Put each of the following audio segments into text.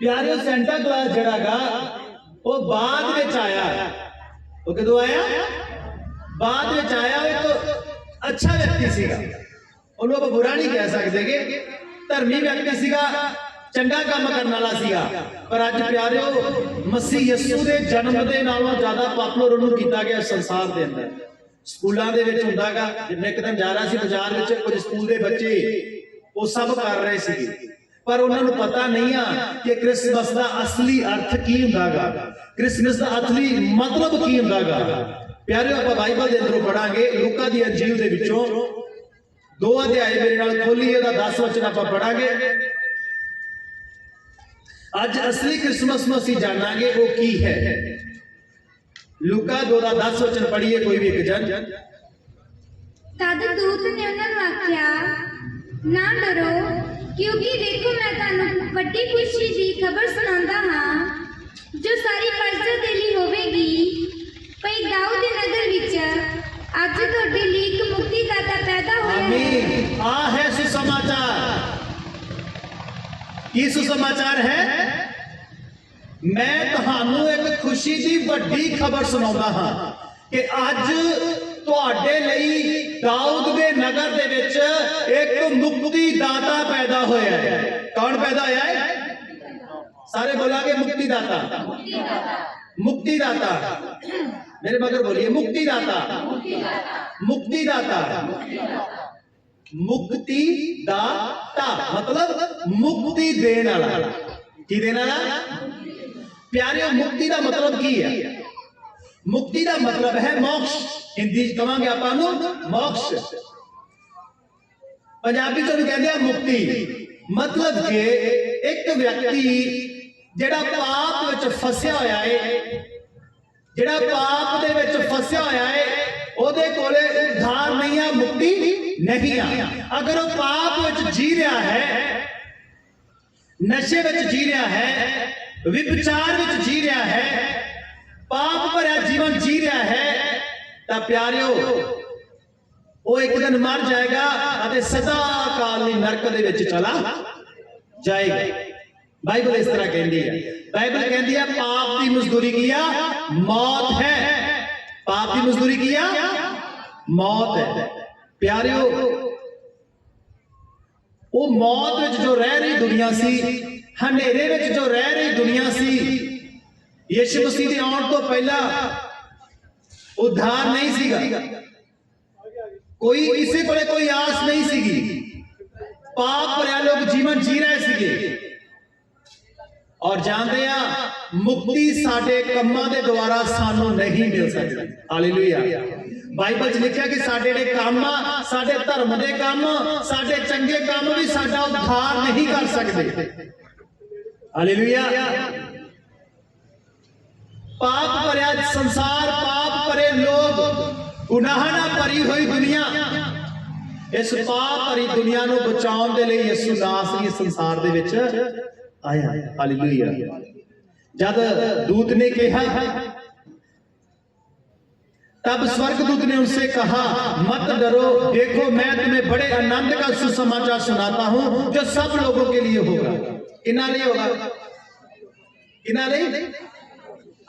ਪਿਆਰਿਓ Santa class ਜਿਹੜਾਗਾ ਉਹ ਬਾਅਦ ਵਿੱਚ ਆਇਆ। ਉਹ ਕਦੋਂ ਆਇਆ? ਬਾਅਦ ਵਿੱਚ ਆਇਆ ਉਹ ਇੱਕ ਅੱਛਾ ਵਿਅਕਤੀ ਸੀਗਾ। ਉਹਨੂੰ ਆਪਾਂ ਬੁਰਾ ਨਹੀਂ ਕਹਿ ਸਕਦੇਗੇ ਧਰਮੀ ਵਿਅਕਤੀ ਸੀਗਾ, ਚੰਗਾ ਕੰਮ ਕਰਨ ਵਾਲਾ ਸੀਗਾ। ਪਰ ਅੱਜ ਪਿਆਰਿਓ, ਮਸੀਹ ਯਿਸੂ ਦੇ ਜਨਮ ਦੇ ਨਾਲੋਂ ਜ਼ਿਆਦਾ ਪਪੂਲਰ ਉਹਨੂੰ ਕੀਤਾ ਗਿਆ ਸੰਸਾਰ ਦੇ ਅੰਦਰ। ਸਕੂਲਾਂ ਦੇ ਵਿੱਚ ਹੁੰਦਾਗਾ ਜਿਵੇਂ ਇੱਕ ਦਿਨ ਜਾ ਰਿਹਾ ਸੀ ਬਾਜ਼ਾਰ ਵਿੱਚ, ਕੁਝ ਸਕੂਲ ਦੇ ਬੱਚੇ, ਉਹ ਸਭ ਕਰ ਰਹੇ ਸੀਗੇ। ਪਰ ਉਹਨਾਂ ਨੂੰ ਪਤਾ ਨਹੀਂ ਆ ਕਿ ਕ੍ਰਿਸਮਸ ਦਾ ਅਸਲੀ ਅਰਥ ਕੀ ਹੁੰਦਾਗਾ। ਕ੍ਰਿਸਮਸ ਦਾ ਅਸਲੀ ਮਤਲਬ ਕੀ ਹੁੰਦਾਗਾ। ਪਿਆਰਿਓ, ਆਪਾਂ ਬਾਈਬਲ ਦੇ ਅੰਦਰੋਂ ਪੜਾਂਗੇ, ਲੂਕਾ ਦੀ ਅੰਜੀਲ ਦੇ ਵਿੱਚੋਂ। ਦੋ ਅਧਿਆਏ ਮੇਰੇ ਨਾਲ ਖੋਲੀ ਇਹਦਾ 10 ਵਚਨ ਆਪਾਂ ਪੜਾਂਗੇ। ਅੱਜ ਅਸਲੀ ਕ੍ਰਿਸਮਸ ਨੂੰ ਅਸੀਂ ਜਾਣਾਂਗੇ, ਉਹ ਕੀ ਹੈ। ਲੂਕਾ 2 ਦਾ 10 ਵਚਨ ਪੜ੍ਹੀਏ, ਕੋਈ ਵੀ ਇੱਕ ਜਨ। ਤਦ ਦੂਤ ਨੇ ਉਹਨਾਂ ਨੂੰ ਆਖਿਆ ਨਾ ਡਰੋ, ਕਿਉਂਕਿ ਦੇਖੋ ਮੈਂ ਤੁਹਾਨੂੰ ਵੱਡੀ ਖੁਸ਼ੀ ਦੀ ਖਬਰ ਸੁਣਾਉਂਦਾ ਹਾਂ, ਜੋ ਸਾਰੀ ਪ੍ਰਜਾ ਦੇ ਲਈ ਹੋਵੇਗੀ। ਭਈ ਦਾਊਦ ਦੇ ਨਗਰ ਵਿੱਚ ਅੱਜ ਤੁਹਾਡੇ ਲਈ ਇੱਕ ਮੁਕਤੀਦਾਤਾ ਪੈਦਾ ਹੋਇਆ ਹੈ। ਆਮੀਨ। ਆ ਹੈ ਸੁਸਮਾਚਾਰ ਕੀ ਸੁਸਮਾਚਾਰ ਹੈ? ਮੈਂ ਤੁਹਾਨੂੰ ਇੱਕ ਖੁਸ਼ੀ ਦੀ ਵੱਡੀ ਖਬਰ ਸੁਣਾਉਂਦਾ ਹਾਂ ਕਿ ਅੱਜ ਤੁਹਾਡੇ ਲਈ ਦਾਊਦ ਦੇ ਨਗਰ ਦੇ ਵਿੱਚ ਇੱਕ ਮੁਕਤੀ ਦਾਤਾ ਪੈਦਾ ਹੋਇਆ ਹੈ। ਕੌਣ ਪੈਦਾ ਹੋਇਆ ਹੈ? ਸਾਰੇ ਬੋਲਾਂਗੇ ਮੁਕਤੀ ਦਾਤਾ ਮੁਕਤੀ ਦਾਤਾ ਮੇਰੇ ਮਗਰ ਬੋਲੀਏ ਮੁਕਤੀ ਦਾਤਾ ਮੁਕਤੀ ਦਾਤਾ ਮੁਕਤੀ ਦਾਤਾ ਮਤਲਬ ਮੁਕਤੀ ਦੇਣ ਵਾਲਾ। ਕੀ ਦੇਣ ਵਾਲਾ? ਪਿਆਰਿਓ, ਮੁਕਤੀ ਦਾ ਮਤਲਬ ਕੀ ਹੈ? ਮੁਕਤੀ ਦਾ ਮਤਲਬ ਹੈ ਮੋਕਸ਼। ਹਿੰਦੀ ਚ ਕਵਾਂਗੇ ਆਪਾਂ ਨੂੰ ਮੋਕਸ਼। ਪੰਜਾਬੀ ਚ ਕਹਿੰਦੇ ਆ ਮੁਕਤੀ। ਮਤਲਬ ਕਿ ਇੱਕ ਵਿਅਕਤੀ ਜਿਹੜਾ ਪਾਪ ਵਿੱਚ ਫਸਿਆ ਹੋਇਆ ਹੈ ਜਿਹੜਾ ਪਾਪ ਦੇ ਵਿੱਚ ਫਸਿਆ ਹੋਇਆ ਹੈ ਉਹਦੇ ਕੋਲੇ ਉਧਾਰ ਨਹੀਂ ਆ, ਮੁਕਤੀ ਨਹੀਂ ਆ। ਅਗਰ ਉਹ ਪਾਪ ਵਿੱਚ ਜੀ ਰਿਹਾ ਹੈ, ਨਸ਼ੇ ਵਿੱਚ ਜੀ ਰਿਹਾ ਹੈ, ਵਿਭਚਾਰ ਵਿੱਚ ਜੀ ਰਿਹਾ ਹੈ, ਪਾਪ ਭਰਿਆ ਜੀਵਨ ਜੀ ਰਿਹਾ ਹੈ ਤਾਂ ਪਿਆਰਿਓ, ਉਹ ਇੱਕ ਦਿਨ ਮਰ ਜਾਏਗਾ ਅਤੇ ਸਦਾ ਕਾਲ ਲਈ ਨਰਕ ਦੇ ਵਿੱਚ ਚਲਾ ਜਾਏਗਾ। ਬਾਈਬਲ ਇਸ ਤਰ੍ਹਾਂ ਕਹਿੰਦੀ ਹੈ। ਬਾਈਬਲ ਕਹਿੰਦੀ ਹੈ, ਪਾਪ ਦੀ ਮਜ਼ਦੂਰੀ ਕੀ ਆ? ਮੌਤ ਹੈ। ਪਾਪ ਦੀ ਮਜ਼ਦੂਰੀ ਕੀ ਮੌਤ ਹੈ। ਪਿਆਰਿਓ, ਉਹ ਮੌਤ ਵਿੱਚ ਜੋ ਰਹਿ ਰਹੀ ਦੁਨੀਆ ਸੀ, ਹਨੇਰੇ ਵਿੱਚ ਜੋ ਰਹਿ ਰਹੀ ਦੁਨੀਆ ਸੀ, ਯਿਸੂ ਮਸੀਹ ਦੇ ਆਉਣ ਤੋਂ ਪਹਿਲਾਂ ਉਧਾਰ ਨਹੀਂ ਸੀਗਾ ਕੋਈ ਕਿਸੇ ਕੋਲੇ ਕੋਈ ਆਸ ਨਹੀਂ ਸੀਗੀ ਪਾਪ ਭਰਿਆ ਲੋਕ ਜੀਵਨ ਜੀ ਰਹੇ ਸੀਗੇ ਔਰ ਜਾਣਦੇ ਆ ਮੁਕਤੀ ਸਾਡੇ ਕੰਮਾਂ ਦੇ ਦੁਆਰਾ ਸਾਨੂੰ ਨਹੀਂ ਮਿਲ ਸਕਦੀ ਹਾਲੇਲੂਇਆ ਬਾਈਬਲ 'ਚ ਲਿਖਿਆ ਕਿ ਸਾਡੇ ਜਿਹੜੇ ਕੰਮ ਆ ਸਾਡੇ ਧਰਮ ਦੇ ਕੰਮ ਸਾਡੇ ਚੰਗੇ ਕੰਮ ਵੀ ਸਾਡਾ ਉଦ୍ਧਾਰ ਨਹੀਂ ਕਰ ਸਕਦੇ ਹਾਲੇਲੂਇਆ ਪਾਪ ਭਰਿਆ ਸੰਸਾਰ ਪਾਪ ਭਰੇ ਲੋਕ ਗੁਨਾਹਾਂ ਨਾਲ ਭਰੀ ਹੋਈ ਦੁਨੀਆ ਇਸ ਪਾਪ ਭਰੀ ਦੁਨੀਆ ਨੂੰ ਬਚਾਉਣ ਦੇ ਲਈ ਯਿਸੂ ਦਾਸ ਇਸ ਸੰਸਾਰ ਦੇ ਵਿੱਚ ਆਇਆ ਹਾਲੇਲੂਇਆ ਜਦ ਦੂਤ ਨੇ ਕਿਹਾ तब स्वर्गदूत ने उनसे कहा मत डरो देखो मैं तुम्हें बड़े आनंद का सुसमाचार सुनाता हूं जो सब लोगों के लिए होगा किना नहीं होगा किना नहीं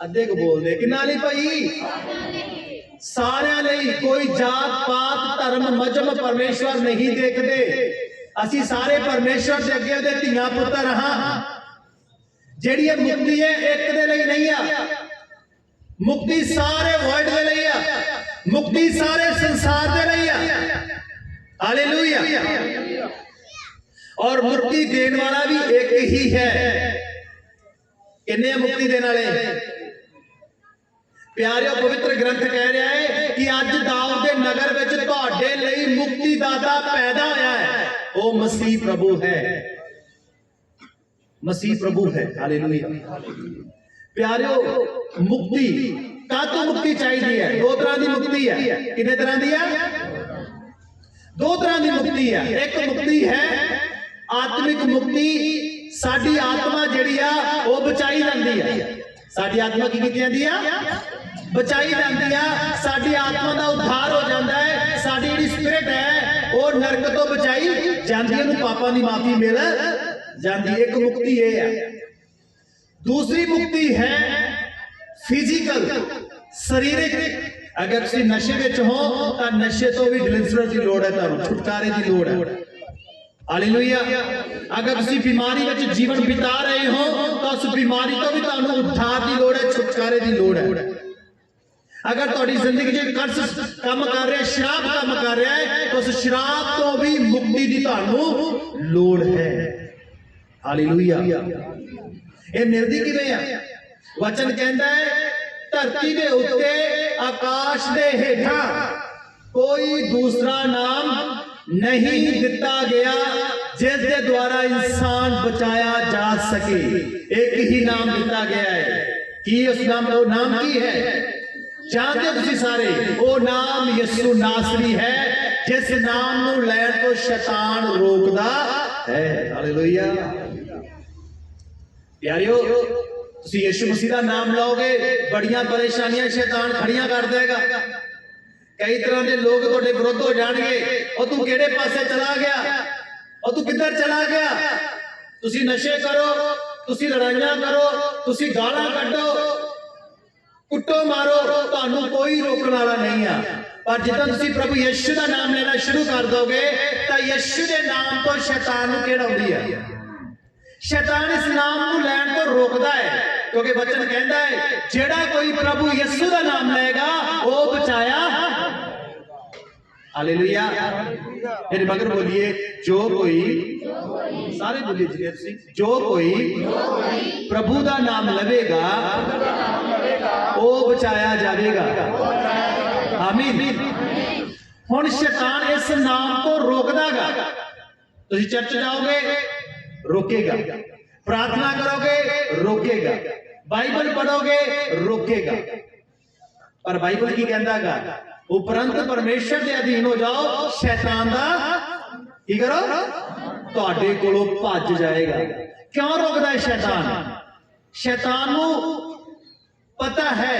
ਅੱਧੇ ਕੋ ਬੋਲਦੇ ਕਿੰਨਾ ਲਈ ਭਾਈ ਸਾਰਿਆਂ ਲਈ ਕੋਈ ਜਾਤ ਪਾਤ ਧਰਮ ਮਜਮ ਪਰਮੇਸ਼ਵਰ ਨਹੀਂ ਦੇਖਦੇ ਅਸੀਂ ਸਾਰੇ ਪਰਮੇਸ਼ਵਰ ਦੇ ਅੱਗੇ ਉਹਦੇ ਧੀਆਂ ਪੁੱਤਰ ਹਾਂ ਜਿਹੜੀ ਇਹ ਮੁਕਤੀ ਹੈ ਇੱਕ ਦੇ ਲਈ ਨਹੀਂ ਆ ਮੁਕਤੀ ਸਾਰੇ ਵਰਲਡ ਦੇ ਲਈ ਆ ਮੁਕਤੀ ਸਾਰੇ ਸੰਸਾਰ ਦੇ ਲਈ ਆ ਹਾਲੇਲੂਇਆ ਔਰ ਮੁਕਤੀ ਦੇਣ ਵਾਲਾ ਵੀ ਇੱਕ ਹੀ ਹੈ ਕਿੰਨੇ ਆ ਮੁਕਤੀ ਦੇਣ ਵਾਲੇ ਪਿਆਰਿਓ, ਪਵਿੱਤਰ ਗ੍ਰੰਥ ਕਹਿ ਰਿਹਾ ਹੈ ਕਿ ਅੱਜ ਦਾਊਦ ਦੇ ਨਗਰ ਵਿੱਚ ਤੁਹਾਡੇ ਲਈ ਮੁਕਤੀ ਦਾਤਾ ਪੈਦਾ ਹੋਇਆ ਹੈ। ਉਹ ਮਸੀਹ ਪ੍ਰਭੂ ਹੈ। ਮਸੀਹ ਪ੍ਰਭੂ ਹੈ। ਹਾਲੇਲੂਇਆ। ਪਿਆਰਿਓ, ਮੁਕਤੀ ਕਾਤੋਂ ਮੁਕਤੀ ਚਾਹੀਦੀ ਹੈ? ਦੋ ਤਰ੍ਹਾਂ ਦੀ ਮੁਕਤੀ ਹੈ। ਕਿੰਨੇ ਤਰ੍ਹਾਂ ਦੀ ਹੈ? ਦੋ ਤਰ੍ਹਾਂ ਦੀ ਮੁਕਤੀ ਹੈ। ਇੱਕ ਮੁਕਤੀ ਹੈ ਆਤਮਿਕ ਮੁਕਤੀ। ਸਾਡੀ ਆਤਮਾ ਜਿਹੜੀ ਆ, ਉਹ ਬਚਾਈ ਜਾਂਦੀ ਹੈ। ਸਾਡੀ ਆਤਮਾ ਕੀ ਕੀਤੀ ਜਾਂਦੀ ਆ? ਬਚਾਈ ਜਾਂਦੀ ਆ। ਸਾਡੀ ਆਤਮਾ ਦਾ ਉਧਾਰ ਹੋ ਜਾਂਦਾ ਹੈ। ਸਾਡੀ ਜਿਹੜੀ ਸਪਿਰਿਟ ਹੈ, ਉਹ ਨਰਕ ਤੋਂ ਬਚਾਈ ਜਾਂਦੀ ਹੈ। ਉਹਨੂੰ ਪਾਪਾਂ ਦੀ ਮਾਫੀ ਮਿਲ ਜਾਂਦੀ ਇੱਕ ਮੁਕਤੀ ਇਹ ਹੈ ਦੂਸਰੀ ਮੁਕਤੀ ਹੈ ਫਿਜ਼ੀਕਲ ਸਰੀਰਕ। ਅਗਰ ਤੁਸੀਂ ਨਸ਼ੇ ਵਿੱਚ ਹੋ, ਤਾਂ ਨਸ਼ੇ ਤੋਂ ਵੀ ਡਿਲੀਵਰੈਂਸ ਦੀ ਲੋੜ ਹੈ ਤੁਹਾਨੂੰ। ਛੁਟਕਾਰੇ ਦੀ ਲੋੜ ਹੈ। ਹਾਲੇਲੂਇਆ। ਅਗਰ ਤੁਸੀਂ ਬਿਮਾਰੀ ਵਿੱਚ ਜੀਵਨ ਬਿਤਾ ਰਹੇ ਹੋ, ਤਾਂ ਉਸ ਬਿਮਾਰੀ ਤੋਂ ਵੀ ਤੁਹਾਨੂੰ ਉদ্ধাਰ ਦੀ ਲੋੜ ਹੈ, ਛੁਟਕਾਰੇ ਦੀ ਲੋੜ ਹੈ। ਅਗਰ ਤੁਹਾਡੀ ਜ਼ਿੰਦਗੀ 'ਚ ਕਰਸ ਕੰਮ ਕਰ ਰਿਹਾ, ਸ਼ਰਾਬ ਕੰਮ ਕਰ ਰਿਹਾ ਹੈ, ਤਾਂ ਉਸ ਸ਼ਰਾਬ ਤੋਂ ਵੀ ਮੁਕਤੀ ਦੀ ਤੁਹਾਨੂੰ ਲੋੜ ਹੈ। ਹਾਲੇਲੂਇਆ। ਇਹ ਮਿਲਦੀ ਕਿਵੇਂ ਆ? ਵਚਨ ਕਹਿੰਦਾ ਹੈ, ਧਰਤੀ ਦੇ ਉੱਤੇ ਆਕਾਸ਼ ਦੇ ਹੇਠਾਂ ਕੋਈ ਦੂਸਰਾ ਨਾਮ ਨਹੀਂ ਦਿੱਤਾ ਗਿਆ ਜਿਸ ਦੇ ਦੁਆਰਾ ਇਨਸਾਨ ਬਚਾਇਆ ਜਾ ਸਕੇ ਇੱਕ ਹੀ ਨਾਮ ਦਿੱਤਾ ਗਿਆ ਹੈ ਕੀ ਉਸ ਨਾਮ ਦਾ ਉਹ ਨਾਮ ਕੀ ਹੈ ਜਾਣਦੇ ਹੋ ਤੁਸੀਂ ਸਾਰੇ ਉਹ ਨਾਮ ਯਿਸੂ ਨਾਸਰੀ ਹੈ ਜਿਸ ਨਾਮ ਨੂੰ ਲੈਣ ਤੋਂ ਸ਼ੈਤਾਨ ਰੋਕਦਾ ਹੈ ਹਾਲੇਲੂਇਆ ਪਿਆਰਿਓ ਤੁਸੀਂ ਯਿਸੂ ਮਸੀਹ ਦਾ ਨਾਮ ਲਓਗੇ ਬੜੀਆਂ ਪਰੇਸ਼ਾਨੀਆਂ ਸ਼ੈਤਾਨ ਖੜੀਆਂ ਕਰ ਦੇਗਾ ਕਈ ਤਰ੍ਹਾਂ ਦੇ ਲੋਕ ਤੁਹਾਡੇ ਵਿਰੁੱਧ ਹੋ ਜਾਣਗੇ। ਉਹ ਤੂੰ ਕਿਹੜੇ ਪਾਸੇ ਚਲਾ ਗਿਆ? ਉਹ ਤੂੰ ਕਿੱਧਰ ਚਲਾ ਗਿਆ? ਤੁਸੀਂ ਨਸ਼ੇ ਕਰੋ, ਤੁਸੀਂ ਲੜਾਈਆਂ ਕਰੋ, ਤੁਸੀਂ ਗਾਲਾਂ ਕੱਢੋ। ਕੁੱਟੋ ਮਾਰੋ, ਤੁਹਾਨੂੰ ਕੋਈ ਰੋਕਣ ਵਾਲਾ ਨਹੀਂ ਆ। ਪਰ ਜਦੋਂ ਤੁਸੀਂ ਪ੍ਰਭੂ ਯਿਸੂ ਦਾ ਨਾਮ ਲੈਣਾ ਸ਼ੁਰੂ ਕਰ ਦੋਗੇ, ਤਾਂ ਯਿਸੂ ਦੇ ਨਾਮ ਤੋਂ ਸ਼ੈਤਾਨ ਨੂੰ ਕਿਹੜਾ ਹੁੰਦੀ ਸ਼ੈਤਾਨ ਇਸ ਨਾਮ ਨੂੰ ਲੈਣ ਤੋਂ ਰੋਕਦਾ ਹੈ, ਕਿਉਂਕਿ ਬਚਨ ਕਹਿੰਦਾ ਹੈ, ਜਿਹੜਾ ਕੋਈ ਪ੍ਰਭੂ ਯਿਸੂ ਦਾ ਨਾਮ ਲਏਗਾ, ਉਹ ਬਚਾਇਆ ਹਾਲੇਲੂਇਆ ਇਹਦੇ ਮਗਰ ਬੋਲੀਏ ਜੋ ਕੋਈ ਸਾਰੇ ਬੋਲੀਏ ਜੀ ਤੁਸੀਂ ਜੋ ਕੋਈ ਪ੍ਰਭੂ ਦਾ ਨਾਮ ਲਵੇਗਾ ਉਹ ਬਚਾਇਆ ਜਾਵੇਗਾ ਆਮੀਨ ਹੁਣ ਸ਼ੈਤਾਨ ਇਸ ਨਾਮ ਤੋਂ ਰੋਕਦਾਗਾ ਤੁਸੀਂ ਚਰਚ ਜਾਓਗੇ ਰੋਕੇਗਾ ਪ੍ਰਾਰਥਨਾ ਕਰੋਗੇ ਰੋਕੇਗਾ ਬਾਈਬਲ ਪੜੋਗੇ ਰੋਕੇਗਾ ਪਰ ਬਾਈਬਲ ਕੀ ਕਹਿੰਦਾਗਾ ਉਪਰੰਤ ਪਰਮੇਸ਼ਰ ਦੇ ਅਧੀਨ ਹੋ ਜਾਓ, ਸ਼ੈਤਾਨ ਦਾ ਕੀ ਕਰੋ? ਤੁਹਾਡੇ ਕੋਲੋਂ ਭੱਜ ਜਾਏਗਾ। ਕਿਉਂ ਰੋਕਦਾ ਹੈ ਸ਼ੈਤਾਨ? ਸ਼ੈਤਾਨ ਨੂੰ ਪਤਾ ਹੈ,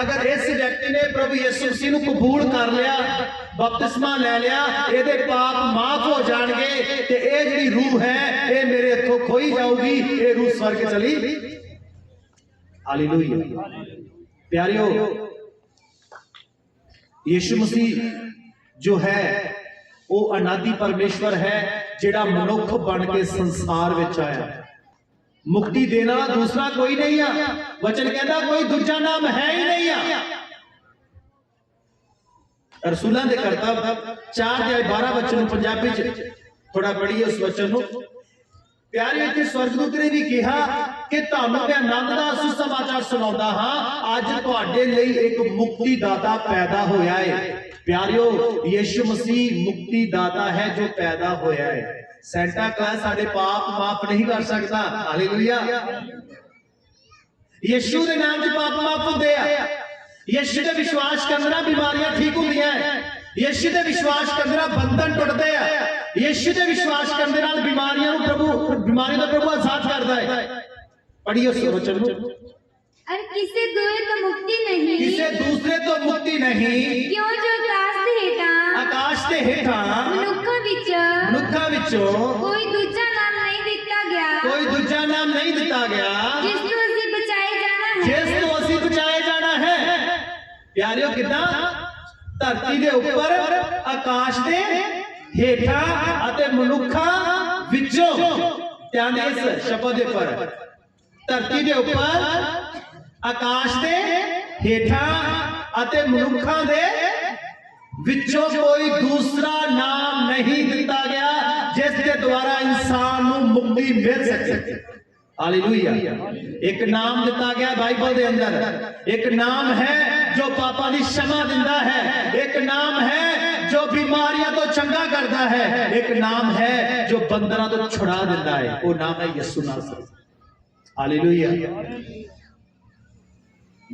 ਅਗਰ ਇਸ ਵਿਅਕਤੀ ਨੇ ਪ੍ਰਭੂ ਯਿਸੂ ਮਸੀਹ ਨੂੰ ਕਬੂਲ ਕਰ ਲਿਆ, ਬਪਤਿਸਮਾ ਲੈ ਲਿਆ, ਇਹਦੇ ਪਾਪ ਮਾਫ ਹੋ ਜਾਣਗੇ ਤੇ ਇਹ ਜਿਹੜੀ ਰੂਹ ਹੈ, ਇਹ ਮੇਰੇ ਹੱਥੋਂ ਖੋਈ ਜਾਊਗੀ, ਇਹ ਰੂਹ ਸਵਰਗ ਚਲੀ। ਹਾਲੇਲੂਇਆ। ਪਿਆਰਿਓ ਯਿਸੂ ਮਸੀਹ ਜੋ ਹੈ, ਉਹ ਅਨਾਦੀ ਪਰਮੇਸ਼ਵਰ ਹੈ, ਜਿਹੜਾ ਮਨੁੱਖ ਬਣ ਕੇ ਸੰਸਾਰ ਵਿੱਚ ਆਇਆ। ਮੁਕਤੀ ਦੇਣ ਵਾਲਾ ਦੂਸਰਾ ਕੋਈ ਨਹੀਂ ਆ। ਵਚਨ ਕਹਿੰਦਾ ਕੋਈ ਦੂਜਾ ਨਾਮ ਹੈ ਹੀ ਨਹੀਂ ਆ। ਰਸੂਲਾਂ ਦੇ ਕਰਤੱਵ 4 ਦੇ 12 ਵਚਨ ਨੂੰ ਪੰਜਾਬੀ ਚ ਥੋੜਾ ਪੜ੍ਹੀਏ ਉਸ ਵਚਨ ਨੂੰ। ਪਿਆਰੇ ਇੱਥੇ ਸਵਰਗਦੂਤ ਨੇ ਵੀ ਕਿਹਾ ਕਿ ਤੁਹਾਨੂੰ ਮੈਂ ਆਨੰਦ ਦਾ ਸੁਸਮਾਚਾਰ ਸੁਣਾਉਂਦਾ ਹਾਂ। ਅੱਜ ਤੁਹਾਡੇ ਲਈ ਇੱਕ ਮੁਕਤੀ ਦਾਤਾ ਪੈਦਾ ਹੋਇਆ ਹੈ ਪਿਆਰਿਓ, ਯੀਸ਼ੂ ਮਸੀਹ ਮੁਕਤੀ ਦਾਤਾ ਹੈ ਜੋ ਪੈਦਾ ਹੋਇਆ ਹੈ ਸੈਂਟਾ ਕਲਾਸ ਸਾਡੇ ਪਾਪ ਮਾਫ ਨਹੀਂ ਕਰ ਸਕਦਾ। ਹਾਲੇਲੂਇਆ। ਯੀਸ਼ੂ ਦੇ ਨਾਮ 'ਚ ਪਾਪ ਮਾਫ ਹੁੰਦੇ ਆ। ਯੀਸ਼ੂ ਤੇ ਵਿਸ਼ਵਾਸ ਕਰਨ ਨਾਲ ਬਿਮਾਰੀਆਂ ਠੀਕ ਹੁੰਦੀਆਂ ਹੈ ਯੀਸ਼ੂ ਤੇ ਵਿਸ਼ਵਾਸ ਕਰਨ ਨਾਲ ਬੰਧਨ ਟੁੱਟਦੇ ਆ। ਯੀਸ਼ੂ ਤੇ ਵਿਸ਼ਵਾਸ ਕਰਨ ਦੇ ਨਾਲ ਬਿਮਾਰੀਆਂ ਨੂੰ ਪ੍ਰਭੂ ਬਿਮਾਰੀਆਂ ਦਾ ਪ੍ਰਭੂ ਆਜ਼ਾਦ ਕਰਦਾ ਹੈ ਪੜ੍ਹੀਓ ਉਸ ਵਚਨ ਨੂੰ और किसी दूर तो मुक्ति नहीं ਕਿਸੇ ਦੂਸਰੇ ਤੋਂ ਮੁਕਤੀ ਨਹੀਂ क्यों जो आकाश ਦੇ ਹੇਠਾਂ ਆਕਾਸ਼ ਦੇ ਹੇਠਾਂ ਮਨੁੱਖਾਂ ਵਿੱਚ ਮਨੁੱਖਾਂ ਵਿੱਚੋਂ ਕੋਈ ਦੂਜਾ ਨਾਮ ਨਹੀਂ ਦਿੱਤਾ ਗਿਆ ਕੋਈ ਦੂਜਾ ਨਾਮ ਨਹੀਂ ਦਿੱਤਾ ਗਿਆ ਜਿਸ ਨੂੰ ਅਸੀਂ ਬਚਾਏ ਜਾਣਾ ਹੈ ਜਿਸ ਨੂੰ ਅਸੀਂ ਬਚਾਏ ਜਾਣਾ ਹੈ ਪਿਆਰਿਓ ਕਿਦਾਂ ਧਰਤੀ ਦੇ ਉੱਪਰ ਆਕਾਸ਼ ਦੇ ਹੇਠਾਂ ਅਤੇ ਮਨੁੱਖਾਂ ਵਿੱਚੋਂ ਧਿਆਨ ਦੇ ਇਸ ਸ਼ਬਦ ਦੇ ਉੱਪਰ ਧਰਤੀ ਦੇ ਉੱਪਰ, ਆਕਾਸ਼ ਦੇ ਹੇਠਾਂ ਅਤੇ ਮਨੁੱਖਾਂ ਦੇ ਵਿੱਚੋਂ ਕੋਈ ਦੂਸਰਾ ਨਾਮ ਨਹੀਂ ਦਿੱਤਾ ਗਿਆ, ਜਿਸ ਦੇ ਦੁਆਰਾ ਇਨਸਾਨ ਨੂੰ ਮੁਕਤੀ ਮਿਲ ਸਕੇ। ਹਾਲੇਲੂਇਆ। ਇੱਕ ਨਾਮ ਦਿੱਤਾ ਗਿਆ ਬਾਈਬਲ ਦੇ ਅੰਦਰ। ਇੱਕ ਨਾਮ ਹੈ ਜੋ ਪਾਪਾਂ ਦੀ ਸ਼ਮਾ ਦਿੰਦਾ ਹੈ। ਇੱਕ ਨਾਮ ਹੈ ਜੋ ਬਿਮਾਰੀਆਂ ਤੋਂ ਚੰਗਾ ਕਰਦਾ ਹੈ। ਇੱਕ ਨਾਮ ਹੈ ਜੋ ਬੰਦਰਾਂ ਤੋਂ ਛੁਡਾ ਦਿੰਦਾ ਹੈ। ਉਹ ਨਾਮ ਹੈ ਯਿਸੂ ਨਾਸਰ ਹਾਲੇਲੂਇਆ